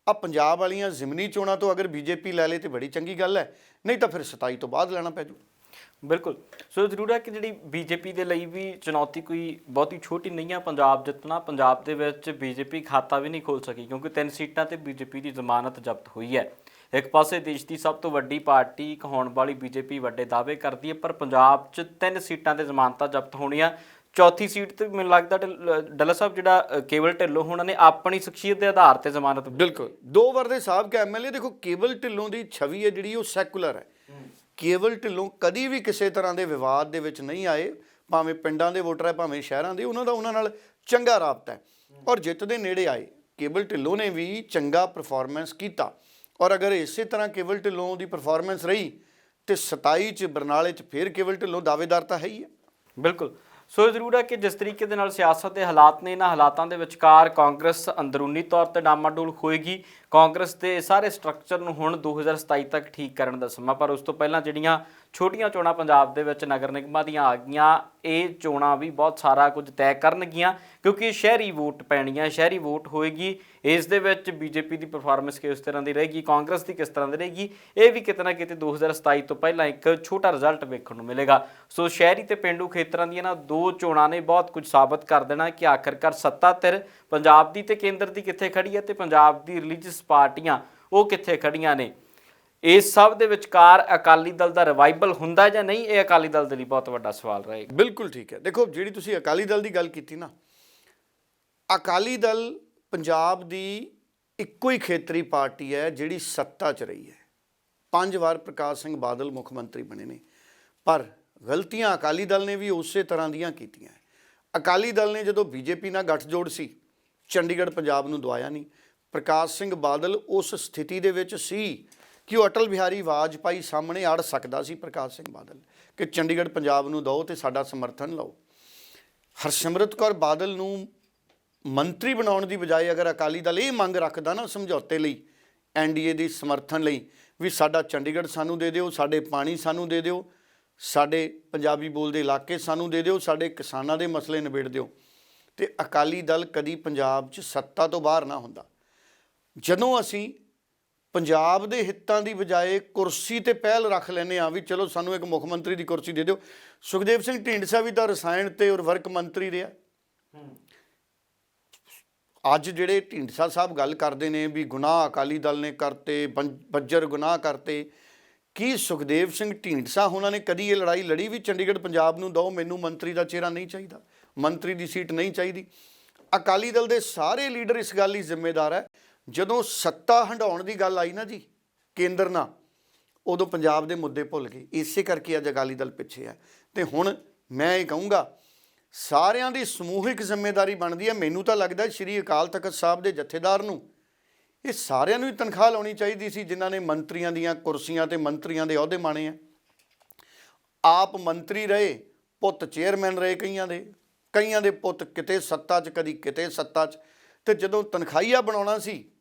ਆ ਪੰਜਾਬ ਵਾਲੀਆਂ ਜ਼ਿਮਨੀ ਚੋਣਾਂ ਤੋਂ ਅਗਰ ਬੀਜੇਪੀ ਲੈ ਲੇ ਤੇ ਬੜੀ ਚੰਗੀ ਗੱਲ ਹੈ, ਨਹੀਂ ਤਾਂ ਫਿਰ 27 ਤੋਂ ਬਾਅਦ ਲੈਣਾ ਪੈ ਜੂ। ਬਿਲਕੁਲ। ਸੋ ਜ਼ਰੂਰ ਹੈ ਕਿ ਜਿਹੜੀ ਬੀਜੇਪੀ ਦੇ ਲਈ ਵੀ ਚੁਣੌਤੀ ਕੋਈ ਬਹੁਤੀ ਛੋਟੀ ਨਹੀਂ ਆ ਪੰਜਾਬ ਜਿੱਤਣਾ, ਪੰਜਾਬ ਦੇ ਵਿੱਚ ਬੀਜੇਪੀ ਖਾਤਾ ਵੀ ਨਹੀਂ ਖੋਲ ਸਕੀ ਕਿਉਂਕਿ ਤਿੰਨ ਸੀਟਾਂ ਤੇ ਬੀਜੇਪੀ ਦੀ ਜ਼ਮਾਨਤ ਜ਼ਬਤ ਹੋਈ ਹੈ। ਇੱਕ ਪਾਸੇ ਦੇਸ਼ ਦੀ ਸਭ ਤੋਂ ਵੱਡੀ ਪਾਰਟੀ ਕਹਾਉਣ ਵਾਲੀ ਬੀਜੇਪੀ ਵੱਡੇ ਦਾਅਵੇ ਕਰਦੀ ਹੈ ਪਰ ਪੰਜਾਬ 'ਚ ਤਿੰਨ ਸੀਟਾਂ ਤੇ ਜ਼ਮਾਨਤਾਂ ਜ਼ਬਤ ਹੋਣੀਆਂ। ਚੌਥੀ ਸੀਟ ਤੇ ਮੈਨੂੰ ਲੱਗਦਾ ਡੱਲਾ ਸਾਹਿਬ ਜਿਹੜਾ ਕੇਵਲ ਢਿੱਲੋਂ ਉਹਨਾਂ ਨੇ ਆਪਣੀ ਸ਼ਖਸੀਅਤ ਦੇ ਆਧਾਰ ਤੇ ਜ਼ਮਾਨਤ ਬਿਲਕੁਲ। ਦੋ ਵਾਰ ਦੇ ਸਾਬਕਾ ਐਮਐਲਏ ਦੇਖੋ ਕੇਵਲ ਢਿੱਲੋਂ ਦੀ ਛਵੀ ਹੈ ਜਿਹੜੀ ਉਹ ਸੈਕੂਲਰ ਹੈ। ਕੇਵਲ ਢਿੱਲੋਂ ਕਦੀ ਵੀ ਕਿਸੇ ਤਰ੍ਹਾਂ ਦੇ ਵਿਵਾਦ ਦੇ ਵਿੱਚ ਨਹੀਂ ਆਏ ਭਾਵੇਂ ਪਿੰਡਾਂ ਦੇ ਵੋਟਰ ਹੈ ਭਾਵੇਂ ਸ਼ਹਿਰਾਂ ਦੇ ਉਹਨਾਂ ਦਾ ਉਹਨਾਂ ਨਾਲ ਚੰਗਾ ਰਾਬਤਾ ਹੈ। ਔਰ ਜਿੱਤ ਦੇ ਨੇੜੇ ਆਏ। ਕੇਵਲ ਢਿੱਲੋਂ ਨੇ ਵੀ ਚੰਗਾ ਪਰਫਾਰਮੈਂਸ ਕੀਤਾ। ਔਰ ਅਗਰ ਇਸੇ ਤਰ੍ਹਾਂ ਕੇਵਲ ਢਿੱਲੋਂ ਦੀ ਪਰਫਾਰਮੈਂਸ ਰਹੀ, ਤੇ 27 ਚ ਬਰਨਾਲੇ ਚ ਫੇਰ ਕੇਵਲ ਢਿੱਲੋਂ ਦਾਅਵੇਦਾਰ ਤਾਂ ਹੈ ਹੀ ਹੈ। ਬਿਲਕੁਲ। ਸੋ ਇਹ ਜ਼ਰੂਰ ਹੈ ਕਿ ਜਿਸ ਤਰੀਕੇ ਦੇ ਨਾਲ ਸਿਆਸਤ ਦੇ ਹਾਲਾਤ ਨੇ, ਇਹਨਾਂ ਹਾਲਾਤਾਂ ਦੇ ਵਿਚਕਾਰ ਕਾਂਗਰਸ ਅੰਦਰੂਨੀ ਤੌਰ ਤੇ ਡਾਮਾਡੋਲ ਹੋਏਗੀ। ਕਾਂਗਰਸ ਦੇ ਸਾਰੇ ਸਟਰਕਚਰ ਨੂੰ ਹੁਣ 2027 ਤੱਕ ਠੀਕ ਕਰਨ ਦਾ ਸਮਾਂ, ਪਰ ਉਸ ਤੋਂ ਪਹਿਲਾਂ ਜਿਹੜੀਆਂ ਛੋਟੀਆਂ ਚੋਣਾਂ ਪੰਜਾਬ ਦੇ ਵਿੱਚ ਨਗਰ ਨਿਗਮਾਂ ਦੀਆਂ ਆ ਗਈਆਂ, ਇਹ ਚੋਣਾਂ ਵੀ ਬਹੁਤ ਸਾਰਾ ਕੁਝ ਤੈਅ ਕਰਨਗੀਆਂ, ਕਿਉਂਕਿ ਸ਼ਹਿਰੀ ਵੋਟ ਪੈਣੀਆਂ, ਸ਼ਹਿਰੀ ਵੋਟ ਹੋਏਗੀ, ਇਸ ਦੇ ਵਿੱਚ ਬੀਜੇਪੀ ਦੀ ਪਰਫਾਰਮੈਂਸ ਕਿਸ ਤਰ੍ਹਾਂ ਦੀ ਰਹੇਗੀ, ਕਾਂਗਰਸ ਦੀ ਕਿਸ ਤਰ੍ਹਾਂ ਦੀ ਰਹੇਗੀ, ਇਹ ਵੀ ਕਿਤੇ ਨਾ ਕਿਤੇ 2027 ਤੋਂ ਪਹਿਲਾਂ ਇੱਕ ਛੋਟਾ ਰਿਜ਼ਲਟ ਵੇਖਣ ਨੂੰ ਮਿਲੇਗਾ। ਸੋ ਸ਼ਹਿਰੀ ਤੇ ਪਿੰਡੂ ਖੇਤਰਾਂ ਦੀਆਂ ਨਾ ਦੋ ਚੋਣਾਂ ਨੇ ਬਹੁਤ ਕੁਝ ਸਾਬਤ ਕਰ ਦੇਣਾ ਕਿ ਆਖਰਕਾਰ ਸੱਤਾ ਧਿਰ ਪੰਜਾਬ ਦੀ ਤੇ ਕੇਂਦਰ ਦੀ ਕਿੱਥੇ ਖੜੀ ਹੈ ਤੇ ਪੰਜਾਬ ਦੀ ਰਿਲੀਜੀਅਸ ਪਾਰਟੀਆਂ ਉਹ ਕਿੱਥੇ ਖੜੀਆਂ ਨੇ? ਇਸ ਸਭ ਦੇ ਵਿਚਕਾਰ ਅਕਾਲੀ ਦਲ ਦਾ ਰਿਵਾਈਵਲ ਹੁੰਦਾ ਜਾਂ ਨਹੀਂ? ਇਹ ਅਕਾਲੀ ਦਲ ਦੇ ਲਈ ਬਹੁਤ ਵੱਡਾ ਸਵਾਲ ਰਹੇਗਾ। ਬਿਲਕੁਲ ਠੀਕ ਹੈ। ਦੇਖੋ, ਜਿਹੜੀ ਤੁਸੀਂ ਅਕਾਲੀ ਦਲ ਦੀ ਗੱਲ ਕੀਤੀ ਨਾ, ਅਕਾਲੀ ਦਲ ਪੰਜਾਬ ਦੀ ਇੱਕੋ ਹੀ ਖੇਤਰੀ ਪਾਰਟੀ ਹੈ ਜਿਹੜੀ ਸੱਤਾ 'ਚ ਰਹੀ ਹੈ। ਪੰਜ ਵਾਰ ਪ੍ਰਕਾਸ਼ ਸਿੰਘ ਬਾਦਲ ਮੁੱਖ ਮੰਤਰੀ ਬਣੇ ਨੇ। ਪਰ ਗਲਤੀਆਂ ਅਕਾਲੀ ਦਲ ਨੇ ਵੀ ਉਸੇ ਤਰ੍ਹਾਂ ਦੀਆਂ ਕੀਤੀਆਂ ਅਕਾਲੀ ਦਲ ਨੇ ਜਦੋਂ ਬੀਜੇਪੀ ਨਾਲ ਗੱਠਜੋੜ ਸੀ ਚੰਡੀਗੜ੍ਹ, ਪੰਜਾਬ ਨੂੰ ਦਵਾਇਆ ਨਹੀਂ। ਪ੍ਰਕਾਸ਼ ਸਿੰਘ ਬਾਦਲ ਉਸ ਸਥਿਤੀ ਦੇ ਵਿੱਚ ਸੀ ਕਿ ਉਹ ਅਟਲ ਬਿਹਾਰੀ ਵਾਜਪਾਈ ਸਾਹਮਣੇ ਅੜ ਸਕਦਾ ਸੀ, ਪ੍ਰਕਾਸ਼ ਸਿੰਘ ਬਾਦਲ। ਕਿ ਚੰਡੀਗੜ੍ਹ, ਪੰਜਾਬ ਨੂੰ ਦਿਓ ਤੇ ਸਾਡਾ ਸਮਰਥਨ ਲਓ। ਹਰਸਿਮਰਤ ਕੌਰ ਬਾਦਲ ਨੂੰ ਮੰਤਰੀ ਬਣਾਉਣ ਦੀ ਬਜਾਏ ਅਗਰ ਅਕਾਲੀ ਦਲ ਇਹ ਮੰਗ ਰੱਖਦਾ ਨਾ ਸਮਝੌਤੇ ਲਈ ਐਨਡੀਏ ਦੀ ਸਮਰਥਨ ਲਈ, ਵੀ ਸਾਡਾ ਚੰਡੀਗੜ੍ਹ ਸਾਨੂੰ ਦੇ ਦਿਓ, ਸਾਡੇ ਪਾਣੀ ਸਾਨੂੰ ਦੇ ਦਿਓ, ਸਾਡੇ ਪੰਜਾਬੀ ਬੋਲਦੇ ਇਲਾਕੇ ਸਾਨੂੰ ਦੇ ਦਿਓ, ਸਾਡੇ ਕਿਸਾਨਾਂ ਦੇ ਮਸਲੇ ਨਿਬੇੜ ਦਿਓ ਤੇ ਅਕਾਲੀ ਦਲ ਕਦੀ ਪੰਜਾਬ 'ਚ ਸੱਤਾ ਤੋਂ ਬਾਹਰ ਨਾ ਹੁੰਦਾ। ਜਦੋਂ ਅਸੀਂ ਪੰਜਾਬ ਦੇ ਹਿੱਤਾਂ ਦੀ ਬਜਾਏ ਕੁਰਸੀ ਤੇ ਪਹਿਲ ਰੱਖ ਲੈਨੇ ਆ ਵੀ ਚਲੋ ਸਾਨੂੰ ਇੱਕ ਮੁੱਖ ਮੰਤਰੀ ਦੀ ਕੁਰਸੀ ਦੇ ਦਿਓ, ਸੁਖਦੇਵ ਸਿੰਘ ਢੀਂਡਸਾ ਵੀ ਤਾਂ ਰਸਾਇਣ ਤੇ ਉਰਵਰਕ ਮੰਤਰੀ ਰਿਹਾ। ਅੱਜ ਜਿਹੜੇ ਢੀਂਡਸਾ ਸਾਹਿਬ ਗੱਲ ਕਰਦੇ ਨੇ ਵੀ ਗੁਨਾਹ ਅਕਾਲੀ ਦਲ ਨੇ ਕਰਤੇ, ਬੰ- ਬੱਜਰ ਗੁਨਾਹ ਕਰਤੇ, ਕੀ ਸੁਖਦੇਵ ਸਿੰਘ ਢੀਂਡਸਾ ਉਹਨਾਂ ਨੇ ਕਦੀ ਇਹ ਲੜਾਈ ਲੜੀ ਵੀ ਚੰਡੀਗੜ੍ਹ ਪੰਜਾਬ ਨੂੰ ਦਿਓ? ਮੈਨੂੰ ਮੰਤਰੀ ਦਾ ਚਿਹਰਾ ਨਹੀਂ ਚਾਹੀਦਾ। ਮੰਤਰੀ ਦੀ ਸੀਟ ਨਹੀਂ ਚਾਹੀਦੀ। ਅਕਾਲੀ ਦਲ ਦੇ ਸਾਰੇ ਲੀਡਰ ਇਸ ਗੱਲ ਲਈ ਜ਼ਿੰਮੇਦਾਰ ਹੈ। ਜਦੋਂ ਸੱਤਾ ਹੰਡਾਉਣ ਦੀ ਗੱਲ ਆਈ ਨਾ ਜੀ, ਕੇਂਦਰ ਨਾਲ, ਉਦੋਂ ਪੰਜਾਬ ਦੇ ਮੁੱਦੇ ਭੁੱਲ ਗਏ। ਇਸੇ ਕਰਕੇ ਅੱਜ ਅਕਾਲੀ ਦਲ ਪਿੱਛੇ ਹੈ। ਤੇ ਹੁਣ ਮੈਂ ਇਹ ਕਹੂੰਗਾ, ਸਾਰਿਆਂ ਦੀ ਸਮੂਹਿਕ ਜ਼ਿੰਮੇਵਾਰੀ ਬਣਦੀ ਹੈ। ਮੈਨੂੰ ਤਾਂ ਲੱਗਦਾ ਸ਼੍ਰੀ ਅਕਾਲ ਤਖਤ ਸਾਹਿਬ ਦੇ ਜਥੇਦਾਰ ਨੂੰ, ਇਹ ਸਾਰਿਆਂ ਨੂੰ ਹੀ ਤਨਖਾਹ ਲਾਉਣੀ ਚਾਹੀਦੀ ਸੀ, ਜਿਨ੍ਹਾਂ ਨੇ ਮੰਤਰੀਆਂ ਦੀਆਂ ਕੁਰਸੀਆਂ ਤੇ ਮੰਤਰੀਆਂ ਦੇ ਅਹੁਦੇ ਮਾਣੇ ਆ ਆਪ ਮੰਤਰੀ ਰਹੇ, ਪੁੱਤ ਚੇਅਰਮੈਨ ਰਹੇ ਕਈਆਂ ਦੇ। ਕਈਆਂ ਦੇ ਪੁੱਤ ਕਿਤੇ ਸੱਤਾ 'ਚ, ਕਦੀ ਕਿਤੇ ਸੱਤਾ 'ਚ। ਤੇ ਜਦੋਂ ਤਨਖਾਹੀਆ ਬਣਾਉਣਾ ਸੀ,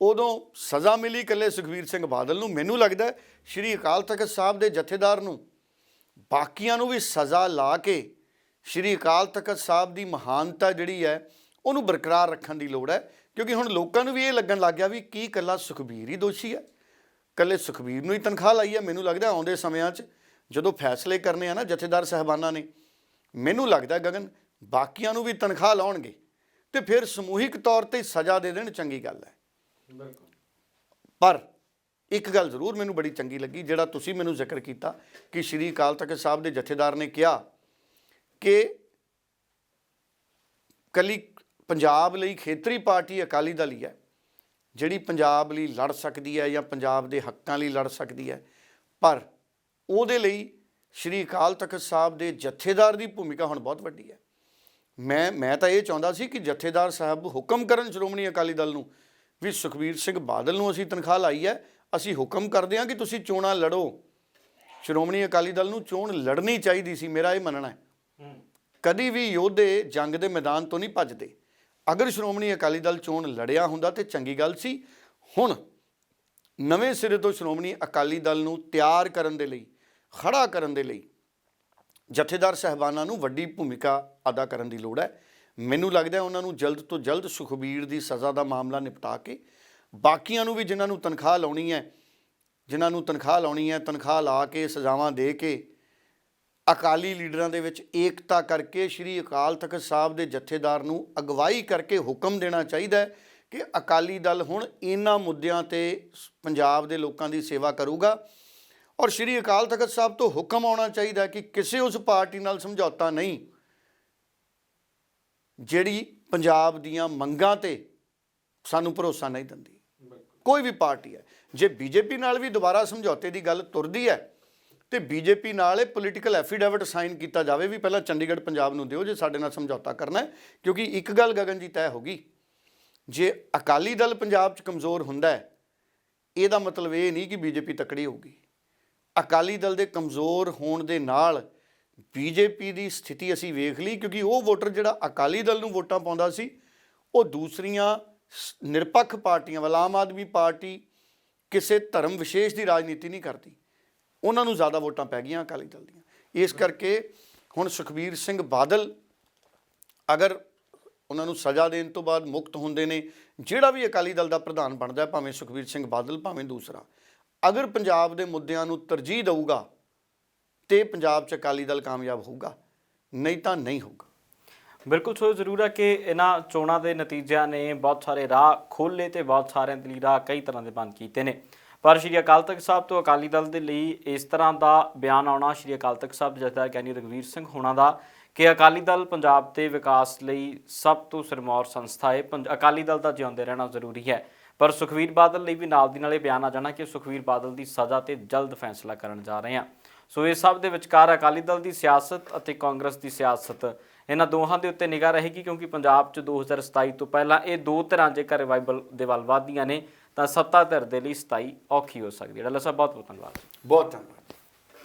ਉਦੋਂ ਸਜ਼ਾ ਮਿਲੀ ਇਕੱਲੇ ਸੁਖਵੀਰ ਸਿੰਘ ਬਾਦਲ ਨੂੰ। ਮੈਨੂੰ ਲੱਗਦਾ ਸ਼੍ਰੀ ਅਕਾਲ ਤਖਤ ਸਾਹਿਬ ਦੇ ਜਥੇਦਾਰ ਨੂੰ। ਬਾਕੀਆਂ ਨੂੰ ਵੀ ਸਜ਼ਾ ਲਾ ਕੇ ਸ਼੍ਰੀ ਅਕਾਲ ਤਖਤ ਸਾਹਿਬ ਦੀ ਮਹਾਨਤਾ ਜਿਹੜੀ ਹੈ, ਉਹਨੂੰ ਬਰਕਰਾਰ ਰੱਖਣ ਦੀ ਲੋੜ ਹੈ। ਕਿਉਂਕਿ ਹੁਣ ਲੋਕਾਂ ਨੂੰ ਵੀ ਇਹ ਲੱਗਣ ਲੱਗ ਗਿਆ ਵੀ ਕੀ ਇਕੱਲਾ ਸੁਖਬੀਰ ਹੀ ਦੋਸ਼ੀ ਹੈ। ਇਕੱਲੇ ਸੁਖਬੀਰ ਨੂੰ ਹੀ ਤਨਖਾਹ ਲਾਈ ਹੈ। ਮੈਨੂੰ ਲੱਗਦਾ ਆਉਂਦੇ ਸਮਿਆਂ 'ਚ ਜਦੋਂ ਫੈਸਲੇ ਕਰਨੇ ਆ ਨਾ ਜਥੇਦਾਰ ਸਹਿਬਾਨਾਂ ਨੇ ਮੈਨੂੰ ਲੱਗਦਾ ਗਗਨ ਬਾਕੀਆਂ ਨੂੰ ਵੀ ਤਨਖਾਹ ਲਾਉਣਗੇ। ਤੇ ਫਿਰ ਸਮੂਹਿਕ ਤੌਰ ਤੇ ਸਜ਼ਾ ਦੇ ਦੇਣ ਚੰਗੀ ਗੱਲ ਹੈ। ਪਰ ਇੱਕ ਗੱਲ ਜ਼ਰੂਰ ਮੈਨੂੰ ਬੜੀ ਚੰਗੀ ਲੱਗੀ ਜਿਹੜਾ ਤੁਸੀਂ ਮੈਨੂੰ ਜ਼ਿਕਰ ਕੀਤਾ ਕਿ ਸ਼੍ਰੀ ਅਕਾਲ ਤਖਤ ਸਾਹਿਬ ਦੇ ਜਥੇਦਾਰ ਨੇ ਕਿਹਾ ਕਿ ਕੱਲੀ ਪੰਜਾਬ ਲਈ ਖੇਤਰੀ ਪਾਰਟੀ ਅਕਾਲੀ ਦਲ ਹੀ ਹੈ ਜਿਹੜੀ ਪੰਜਾਬ ਲਈ ਲੜ ਸਕਦੀ ਹੈ ਜਾਂ ਪੰਜਾਬ ਦੇ ਹੱਕਾਂ ਲਈ ਲੜ ਸਕਦੀ ਹੈ। ਪਰ ਉਹਦੇ ਲਈ ਸ਼੍ਰੀ ਅਕਾਲ ਤਖਤ ਸਾਹਿਬ ਦੇ ਜਥੇਦਾਰ ਦੀ ਭੂਮਿਕਾ ਹੁਣ ਬਹੁਤ ਵੱਡੀ ਹੈ। ਮੈਂ ਮੈਂ ਤਾਂ ਇਹ ਚਾਹੁੰਦਾ ਸੀ ਕਿ ਜਥੇਦਾਰ ਸਾਹਿਬ ਹੁਕਮ ਕਰਨ ਸ਼੍ਰੋਮਣੀ ਅਕਾਲੀ ਦਲ ਨੂੰ ਵੀ ਸੁਖਬੀਰ ਸਿੰਘ ਬਾਦਲ ਨੂੰ ਅਸੀਂ ਤਨਖਾਹ ਲਾਈ ਹੈ ਅਸੀਂ ਹੁਕਮ ਕਰਦੇ ਹਾਂ ਕਿ ਤੁਸੀਂ ਚੋਣਾਂ ਲੜੋ। ਸ਼੍ਰੋਮਣੀ ਅਕਾਲੀ ਦਲ ਨੂੰ ਚੋਣ ਲੜਨੀ ਚਾਹੀਦੀ ਸੀ ਮੇਰਾ ਇਹ ਮੰਨਣਾ ਹੈ। ਕਦੀ ਵੀ ਯੋਧੇ ਜੰਗ ਦੇ ਮੈਦਾਨ ਤੋਂ ਨਹੀਂ ਭੱਜਦੇ। ਅਗਰ ਸ਼੍ਰੋਮਣੀ ਅਕਾਲੀ ਦਲ ਚੋਣ ਲੜਿਆ ਹੁੰਦਾ ਤੇ ਚੰਗੀ ਗੱਲ ਸੀ। ਹੁਣ ਨਵੇਂ ਸਿਰੇ ਤੋਂ ਸ਼੍ਰੋਮਣੀ ਅਕਾਲੀ ਦਲ ਨੂੰ ਤਿਆਰ ਕਰਨ ਦੇ ਲਈ ਖੜਾ ਕਰਨ ਦੇ ਲਈ ਜਥੇਦਾਰ ਸਹਿਬਾਨਾਂ ਨੂੰ ਵੱਡੀ ਭੂਮਿਕਾ ਅਦਾ ਕਰਨ ਦੀ ਲੋੜ ਹੈ। ਮੈਨੂੰ ਲੱਗਦਾ ਉਹਨਾਂ ਨੂੰ ਜਲਦ ਤੋਂ ਜਲਦ ਸੁਖਬੀਰ ਦੀ ਸਜ਼ਾ ਦਾ ਮਾਮਲਾ ਨਿਪਟਾ ਕੇ ਬਾਕੀਆਂ ਨੂੰ ਵੀ ਜਿਨ੍ਹਾਂ ਨੂੰ ਤਨਖਾਹ ਲਾਉਣੀ ਹੈ, ਜਿਨ੍ਹਾਂ ਨੂੰ ਤਨਖਾਹ ਲਾਉਣੀ ਹੈ, ਤਨਖਾਹ ਲਾ ਕੇ, ਸਜ਼ਾਵਾਂ ਦੇ ਕੇ ਅਕਾਲੀ ਲੀਡਰਾਂ ਦੇ ਵਿੱਚ ਏਕਤਾ ਕਰਕੇ ਸ੍ਰੀ ਅਕਾਲ ਤਖਤ ਸਾਹਿਬ ਦੇ ਜਥੇਦਾਰ ਨੂੰ ਅਗਵਾਈ ਕਰਕੇ ਹੁਕਮ ਦੇਣਾ ਚਾਹੀਦਾ ਹੈ ਕਿ ਅਕਾਲੀ ਦਲ ਹੁਣ ਇਹਨਾਂ ਮੁੱਦਿਆਂ ਤੇ ਸ- ਪੰਜਾਬ ਦੇ ਲੋਕਾਂ ਦੀ ਸੇਵਾ ਕਰੂਗਾ। ਔਰ ਸ੍ਰੀ ਅਕਾਲ ਤਖਤ ਸਾਹਿਬ ਤੋਂ ਹੁਕਮ ਆਉਣਾ ਚਾਹੀਦਾ ਕਿ ਕਿਸੇ ਉਸ ਪਾਰਟੀ ਨਾਲ ਸਮਝੌਤਾ ਨਹੀਂ ਜਿਹੜੀ ਪੰਜਾਬ ਦੀਆਂ ਮੰਗਾਂ ਤੇ ਸਾਨੂੰ ਭਰੋਸਾ ਨਹੀਂ ਦਿੰਦੀ। ਕੋਈ ਵੀ ਪਾਰਟੀ ਹੈ ਜੇ ਬੀਜੇਪੀ ਨਾਲ ਵੀ ਦੁਬਾਰਾ ਸਮਝੌਤੇ ਦੀ ਗੱਲ ਤੁਰਦੀ ਹੈ ਤੇ ਬੀਜੇਪੀ ਨਾਲ ਇਹ ਪੋਲੀਟੀਕਲ ਐਫੀਡੇਵਿਟ ਸਾਈਨ ਕੀਤਾ ਜਾਵੇ ਵੀ ਪਹਿਲਾਂ ਚੰਡੀਗੜ੍ਹ ਪੰਜਾਬ ਨੂੰ ਦਿਓ ਜੇ ਸਾਡੇ ਨਾਲ ਸਮਝੌਤਾ ਕਰਨਾ ਹੈ ਕਿਉਂਕਿ ਇੱਕ ਗੱਲ ਗਗਨ ਜੀ ਤੈਅ ਹੋ ਗਈ ਜੇ ਅਕਾਲੀ ਦਲ ਪੰਜਾਬ 'ਚ ਕਮਜ਼ੋਰ ਹੁੰਦਾ ਹੈ ਇਹਦਾ ਮਤਲਬ ਇਹ ਨਹੀਂ ਕਿ ਬੀਜੇਪੀ ਤਕੜੀ ਹੋਊਗੀ। ਅਕਾਲੀ ਦਲ ਦੇ ਕਮਜ਼ੋਰ ਹੋਣ ਦੇ ਨਾਲ ਬੀਜੇਪੀ ਦੀ ਸਥਿਤੀ ਅਸੀਂ ਵੇਖ ਲਈ ਕਿਉਂਕਿ ਉਹ ਵੋਟਰ ਜਿਹੜਾ ਅਕਾਲੀ ਦਲ ਨੂੰ ਵੋਟਾਂ ਪਾਉਂਦਾ ਸੀ ਉਹ ਦੂਸਰੀਆਂ ਨਿਰਪੱਖ ਪਾਰਟੀਆਂ ਵੱਲ ਆਮ ਆਦਮੀ ਪਾਰਟੀ ਕਿਸੇ ਧਰਮ ਵਿਸ਼ੇਸ਼ ਦੀ ਰਾਜਨੀਤੀ ਨਹੀਂ ਕਰਦੀ। ਉਹਨਾਂ ਨੂੰ ਜ਼ਿਆਦਾ ਵੋਟਾਂ ਪੈ ਗਈਆਂ ਅਕਾਲੀ ਦਲ ਦੀਆਂ। ਇਸ ਕਰਕੇ ਹੁਣ ਸੁਖਬੀਰ ਸਿੰਘ ਬਾਦਲ ਅਗਰ ਉਹਨਾਂ ਨੂੰ ਸਜ਼ਾ ਦੇਣ ਤੋਂ ਬਾਅਦ ਮੁਕਤ ਹੁੰਦੇ ਨੇ ਜਿਹੜਾ ਵੀ ਅਕਾਲੀ ਦਲ ਦਾ ਪ੍ਰਧਾਨ ਬਣਦਾ ਭਾਵੇਂ ਸੁਖਬੀਰ ਸਿੰਘ ਬਾਦਲ ਭਾਵੇਂ ਦੂਸਰਾ ਅਗਰ ਪੰਜਾਬ ਦੇ ਮੁੱਦਿਆਂ ਨੂੰ ਤਰਜੀਹ ਦੇਊਗਾ ਤੇ ਪੰਜਾਬ 'ਚ ਅਕਾਲੀ ਦਲ ਕਾਮਯਾਬ ਹੋਊਗਾ, ਨਹੀਂ ਤਾਂ ਨਹੀਂ ਹੋਊਗਾ। ਬਿਲਕੁਲ, ਸੋ ਜ਼ਰੂਰ ਹੈ ਕਿ ਇਹਨਾਂ ਚੋਣਾਂ ਦੇ ਨਤੀਜਿਆਂ ਨੇ ਬਹੁਤ ਸਾਰੇ ਰਾਹ ਖੋਲ੍ਹੇ ਤੇ ਬਹੁਤ ਸਾਰਿਆਂ ਦੇ ਲਈ ਰਾਹ ਕਈ ਤਰ੍ਹਾਂ ਦੇ ਬੰਦ ਕੀਤੇ ਨੇ। ਪਰ ਸ਼੍ਰੀ ਅਕਾਲ ਤਖਤ ਸਾਹਿਬ ਤੋਂ ਅਕਾਲੀ ਦਲ ਦੇ ਲਈ ਇਸ ਤਰ੍ਹਾਂ ਦਾ ਬਿਆਨ ਆਉਣਾ ਸ਼੍ਰੀ ਅਕਾਲ ਤਖਤ ਸਾਹਿਬ ਦੇ ਜਥੇਦਾਰ ਗਿਆਨੀ ਰਗਵੀਰ ਸਿੰਘ ਹੋਣਾ ਦਾ ਕਿ ਅਕਾਲੀ ਦਲ ਪੰਜਾਬ ਦੇ ਵਿਕਾਸ ਲਈ ਸਭ ਤੋਂ ਸਿਰਮੌਰ ਸੰਸਥਾ ਹੈ, ਪੰਜ- ਅਕਾਲੀ ਦਲ ਦਾ ਜਿਉਂਦੇ ਰਹਿਣਾ ਜ਼ਰੂਰੀ ਹੈ। ਪਰ ਸੁਖਵੀਰ ਬਾਦਲ ਲਈ ਵੀ ਨਾਲ ਦੀ ਨਾਲ ਇਹ ਬਿਆਨ ਆ ਜਾਣਾ ਕਿ ਸੁਖਵੀਰ ਬਾਦਲ ਦੀ ਸਜ਼ਾ ਤੇ ਜਲਦ ਫੈਸਲਾ ਕਰਨ ਜਾ ਰਹੇ ਹਾਂ। ਸੋ ਇਹ ਸਭ ਦੇ ਵਿਚਕਾਰ ਅਕਾਲੀ ਦਲ ਦੀ ਸਿਆਸਤ ਅਤੇ ਕਾਂਗਰਸ ਦੀ ਸਿਆਸਤ, ਇਹਨਾਂ ਦੋਹਾਂ ਦੇ ਉੱਤੇ ਨਿਗਾਹ ਰਹੇਗੀ ਕਿਉਂਕਿ ਪੰਜਾਬ 'ਚ 2027 ਤੋਂ ਪਹਿਲਾਂ ਇਹ ਦੋ ਧਿਰਾਂ ਜੇਕਰ ਰਿਵਾਈਵਲ ਦੇ ਵੱਲ ਵਧਦੀਆਂ ਨੇ, ਤਾਂ ਸੱਤਾ ਧਿਰ ਦੇ ਲਈ 27 ਔਖੀ ਹੋ ਸਕਦੀ ਹੈ। ਡਾਲਾ ਸਾਹਿਬ ਬਹੁਤ ਬਹੁਤ ਧੰਨਵਾਦ। ਬਹੁਤ ਧੰਨਵਾਦ।